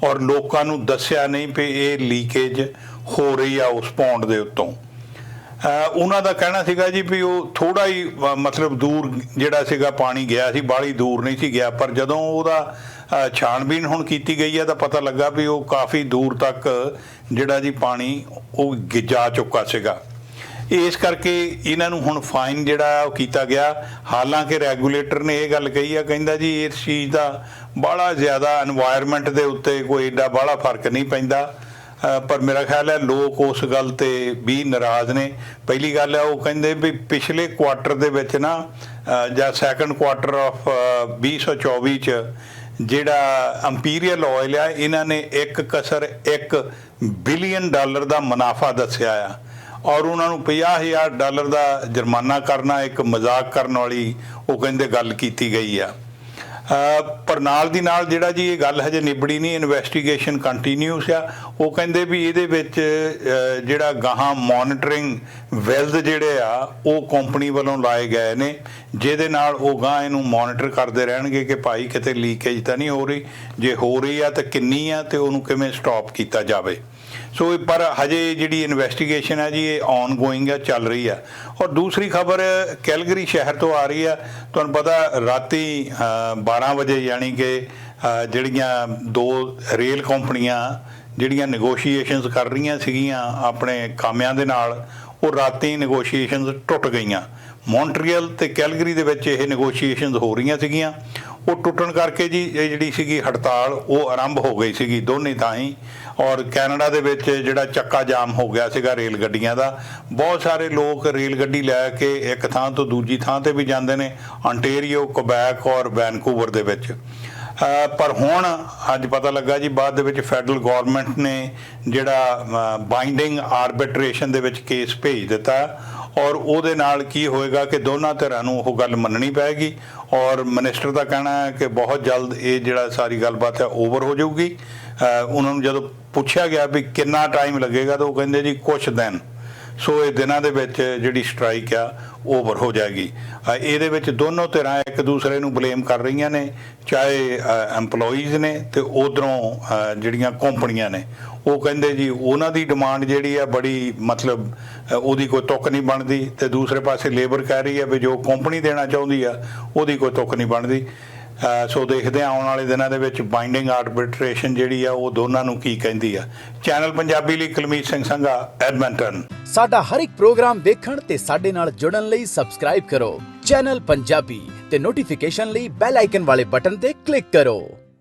ਔਰ ਲੋਕਾਂ ਨੂੰ ਦੱਸਿਆ ਨਹੀਂ ਵੀ ਇਹ ਲੀਕੇਜ ਹੋ ਰਹੀ ਆ ਉਸ ਪੌਂਡ ਦੇ ਉੱਤੋਂ। ਉਹਨਾਂ ਦਾ ਕਹਿਣਾ ਸੀਗਾ ਜੀ ਵੀ ਉਹ ਥੋੜਾ ਹੀ ਮਤਲਬ ਦੂਰ ਜਿਹੜਾ ਸੀਗਾ ਪਾਣੀ ਗਿਆ ਸੀ ਬਾਲੀ ਦੂਰ ਨਹੀਂ ਸੀ ਗਿਆ। ਪਰ ਜਦੋਂ ਉਹਦਾ ਛਾਣਬੀਨ ਹੁਣ ਕੀਤੀ ਗਈ ਹੈ ਤਾਂ ਪਤਾ ਲੱਗਾ ਵੀ ਉਹ ਕਾਫੀ ਦੂਰ ਤੱਕ ਜਿਹੜਾ ਜੀ ਪਾਣੀ ਉਹ ਗਿਜਾ ਚੁੱਕਾ ਸੀਗਾ। ਇਸ ਕਰਕੇ ਇਹਨਾਂ ਨੂੰ ਹੁਣ ਫਾਈਨ ਜਿਹੜਾ ਉਹ ਕੀਤਾ ਗਿਆ। ਹਾਲਾਂਕਿ ਰੈਗੂਲੇਟਰ ਨੇ ਇਹ ਗੱਲ ਕਹੀ ਆ, ਕਹਿੰਦਾ ਜੀ ਇਸ ਚੀਜ਼ ਦਾ ਬੜਾ ਜ਼ਿਆਦਾ এনवायरमेंट ਦੇ ਉੱਤੇ ਕੋਈ ਏਡਾ ਬੜਾ ਫ਼ਰਕ ਨਹੀਂ ਪੈਂਦਾ। ਪਰ ਮੇਰਾ ਖਿਆਲ ਹੈ ਲੋਕ ਉਸ ਗੱਲ ਤੇ ਵੀ ਨਾਰਾਜ਼ ਨੇ। ਪਹਿਲੀ ਗੱਲ ਹੈ, ਉਹ ਕਹਿੰਦੇ ਵੀ ਪਿਛਲੇ ਕੁਆਟਰ ਦੇ ਵਿੱਚ ਨਾ ਜਾਂ ਸੈਕੰਡ ਕੁਆਟਰ ਆਫ 2024 ਚ ਜਿਹੜਾ ਇੰਪੀਰੀਅਲ ਆਇਲ ਆ, ਇਹਨਾਂ ਨੇ ਇੱਕ ਕਸਰ 1 ਬਿਲੀਅਨ ਡਾਲਰ ਦਾ ਮੁਨਾਫਾ ਦੱਸਿਆ ਆ। ਔਰ ਉਹਨਾਂ ਨੂੰ 50000 ਡਾਲਰ ਦਾ ਜੁਰਮਾਨਾ ਕਰਨਾ, ਇੱਕ ਮਜ਼ਾਕ ਕਰਨ ਵਾਲੀ ਉਹ ਕਹਿੰਦੇ ਗੱਲ ਕੀਤੀ ਗਈ ਆ। ਪਰ ਨਾਲ ਦੀ ਨਾਲ ਜਿਹੜਾ ਜੀ ਇਹ ਗੱਲ ਹਜੇ ਨਿਬੜੀ ਨਹੀਂ ਇਨਵੈਸਟੀਗੇਸ਼ਨ ਕੰਟੀਨਿਊਸ ਆ। ਉਹ ਕਹਿੰਦੇ ਵੀ ਇਹਦੇ ਵਿੱਚ ਜਿਹੜਾ ਗਾਹਾਂ ਮੋਨਿਟਰਿੰਗ ਵੈਲਜ਼ ਜਿਹੜੇ ਆ, ਉਹ ਕੰਪਨੀ ਵੱਲੋਂ ਲਾਏ ਗਏ ਨੇ। ਜਿਹਦੇ ਨਾਲ ਉਹ ਗਾਂ ਇਹਨੂੰ ਮੋਨਿਟਰ ਕਰਦੇ ਰਹਿਣਗੇ ਕਿ ਭਾਈ ਕਿਤੇ ਲੀਕੇਜ ਤਾਂ ਨਹੀਂ ਹੋ ਰਹੀ। ਜੇ ਹੋ ਰਹੀ ਆ ਤਾਂ ਕਿੰਨੀ ਆ ਤੇ ਉਹਨੂੰ ਕਿਵੇਂ ਸਟਾਪ ਕੀਤਾ ਜਾਵੇ। ਸੋ ਪਰ ਹਜੇ ਜਿਹੜੀ ਇਨਵੈਸਟੀਗੇਸ਼ਨ ਹੈ ਜੀ ਇਹ ਔਨ ਗੋਇੰਗ ਹੈ ਚੱਲ ਰਹੀ ਹੈ। ਔਰ ਦੂਸਰੀ ਖਬਰ ਕੈਲਗਰੀ ਸ਼ਹਿਰ ਤੋਂ ਆ ਰਹੀ ਹੈ। ਤੁਹਾਨੂੰ ਪਤਾ ਰਾਤੀ ਅ, 12 ਵਜੇ ਯਾਨੀ ਕਿ ਜਿਹੜੀਆਂ ਦੋ ਰੇਲ ਕੰਪਨੀਆਂ ਜਿਹੜੀਆਂ ਨੈਗੋਸ਼ੀਏਸ਼ਨਸ ਕਰ ਰਹੀਆਂ ਸੀਗੀਆਂ ਆਪਣੇ ਕਾਮਿਆਂ ਦੇ ਨਾਲ ਉਹ ਰਾਤੀ ਨੈਗੋਸ਼ੀਏਸ਼ਨਸ ਟੁੱਟ ਗਈਆਂ। ਮੌਂਟਰੀਅਲ ਤੇ ਕੈਲਗਰੀ ਦੇ ਵਿੱਚ ਇਹ ਨੈਗੋਸ਼ੀਏਸ਼ਨਸ ਹੋ ਰਹੀਆਂ ਸੀਗੀਆਂ। ਉਹ ਟੁੱਟਣ ਕਰਕੇ ਜੀ ਇਹ ਜਿਹੜੀ ਸੀਗੀ ਹੜਤਾਲ ਉਹ ਆਰੰਭ ਹੋ ਗਈ ਸੀਗੀ। ਦੋਨੇ ਥਾਂ ਹੀ ਔਰ ਕੈਨੇਡਾ ਦੇ ਵਿੱਚ ਜਿਹੜਾ ਚੱਕਾ ਜਾਮ ਹੋ ਗਿਆ ਸੀਗਾ ਰੇਲ ਗੱਡੀਆਂ ਦਾ, ਬਹੁਤ ਸਾਰੇ ਲੋਕ ਰੇਲ ਗੱਡੀ ਲੈ ਕੇ ਇੱਕ ਥਾਂ ਤੋਂ ਦੂਜੀ ਥਾਂ ਤੇ ਵੀ ਜਾਂਦੇ ਨੇ ontario ਕੁਬੈਕ ਔਰ ਵੈਨਕੂਵਰ ਦੇ ਵਿੱਚ। ਪਰ ਹੁਣ ਅੱਜ ਪਤਾ ਲੱਗਾ ਜੀ, ਬਾਅਦ ਦੇ ਵਿੱਚ ਫੈਡਰਲ ਗਵਰਨਮੈਂਟ ਨੇ ਜਿਹੜਾ ਬਾਈਂਡਿੰਗ ਆਰਬਿਟ੍ਰੇਸ਼ਨ ਦੇ ਵਿੱਚ ਕੇਸ ਭੇਜ ਦਿੱਤਾ ਔਰ ਉਹਦੇ ਨਾਲ ਕੀ ਹੋਏਗਾ ਕਿ ਦੋਨਾਂ ਧਿਰਾਂ ਨੂੰ ਉਹ ਗੱਲ ਮੰਨਣੀ ਪਏਗੀ ਔਰ ਮਿਨਿਸਟਰ ਦਾ ਕਹਿਣਾ ਹੈ ਕਿ ਬਹੁਤ ਜਲਦ ਇਹ ਜਿਹੜਾ ਸਾਰੀ ਗੱਲਬਾਤ ਹੈ ਓਵਰ ਹੋ ਜਾਊਗੀ। ਉਹਨਾਂ ਨੂੰ ਜਦੋਂ ਪੁੱਛਿਆ ਗਿਆ ਵੀ ਕਿੰਨਾ ਟਾਈਮ ਲੱਗੇਗਾ ਤਾਂ ਉਹ ਕਹਿੰਦੇ ਜੀ ਕੁਝ ਦਿਨ। ਸੋ ਇਹ ਦਿਨਾਂ ਦੇ ਵਿੱਚ ਜਿਹੜੀ ਸਟ੍ਰਾਈਕ ਆ ਓਵਰ ਹੋ ਜਾਏਗੀ। ਇਹਦੇ ਵਿੱਚ ਦੋਨੋਂ ਧਿਰਾਂ ਇੱਕ ਦੂਸਰੇ ਨੂੰ ਬਲੇਮ ਕਰ ਰਹੀਆਂ ਨੇ, ਚਾਹੇ EMPLOYEES ਨੇ ਤੇ ਉਧਰੋਂ ਜਿਹੜੀਆਂ ਕੰਪਨੀਆਂ ਨੇ। ਉਹ ਕਹਿੰਦੇ ਜੀ ਉਹਨਾਂ ਦੀ ਡਿਮਾਂਡ ਜਿਹੜੀ ਆ ਬੜੀ, ਮਤਲਬ ਉਹਦੀ ਕੋਈ ਤੁੱਕ ਨਹੀਂ ਬਣਦੀ ਤੇ ਦੂਸਰੇ ਪਾਸੇ ਲੇਬਰ ਕਹਿ ਰਹੀ ਆ ਵੀ ਜੋ ਕੰਪਨੀ ਦੇਣਾ ਚਾਹੁੰਦੀ ਆ, ਉਹਦੀ ਕੋਈ ਤੁੱਕ ਨਹੀਂ ਬਣਦੀ। ਸੋ ਦੇਖਦੇ ਹਾਂ ਆਉਣ ਵਾਲੇ ਦਿਨਾਂ ਦੇ ਵਿੱਚ ਬਾਈਂਡਿੰਗ ਆਰਬਿਟ੍ਰੇਸ਼ਨ ਜਿਹੜੀ ਆ, ਉਹ ਦੋਨਾਂ ਨੂੰ ਕੀ ਕਹਿੰਦੀ ਆ। ਚੈਨਲ ਪੰਜਾਬੀ ਲਈ ਕੁਲਮੀਤ ਸਿੰਘ ਸੰਘਾ ਐਡਮੰਟਨ ਸਾਡਾ ਹਰ ਇੱਕ ਪ੍ਰੋਗਰਾਮ ਦੇਖਣ ਤੇ ਸਾਡੇ ਨਾਲ ਜੁੜਨ ਲਈ ਸਬਸਕ੍ਰਾਈਬ ਕਰੋ। ਚੈਨਲ ਪੰਜਾਬੀ ਤੇ ਨੋਟੀਫਿਕੇਸ਼ਨ ਲਈ ਬੈਲ ਆਈਕਨ ਵਾਲੇ ਬਟਨ ਤੇ ਕਲਿੱਕ ਕਰੋ।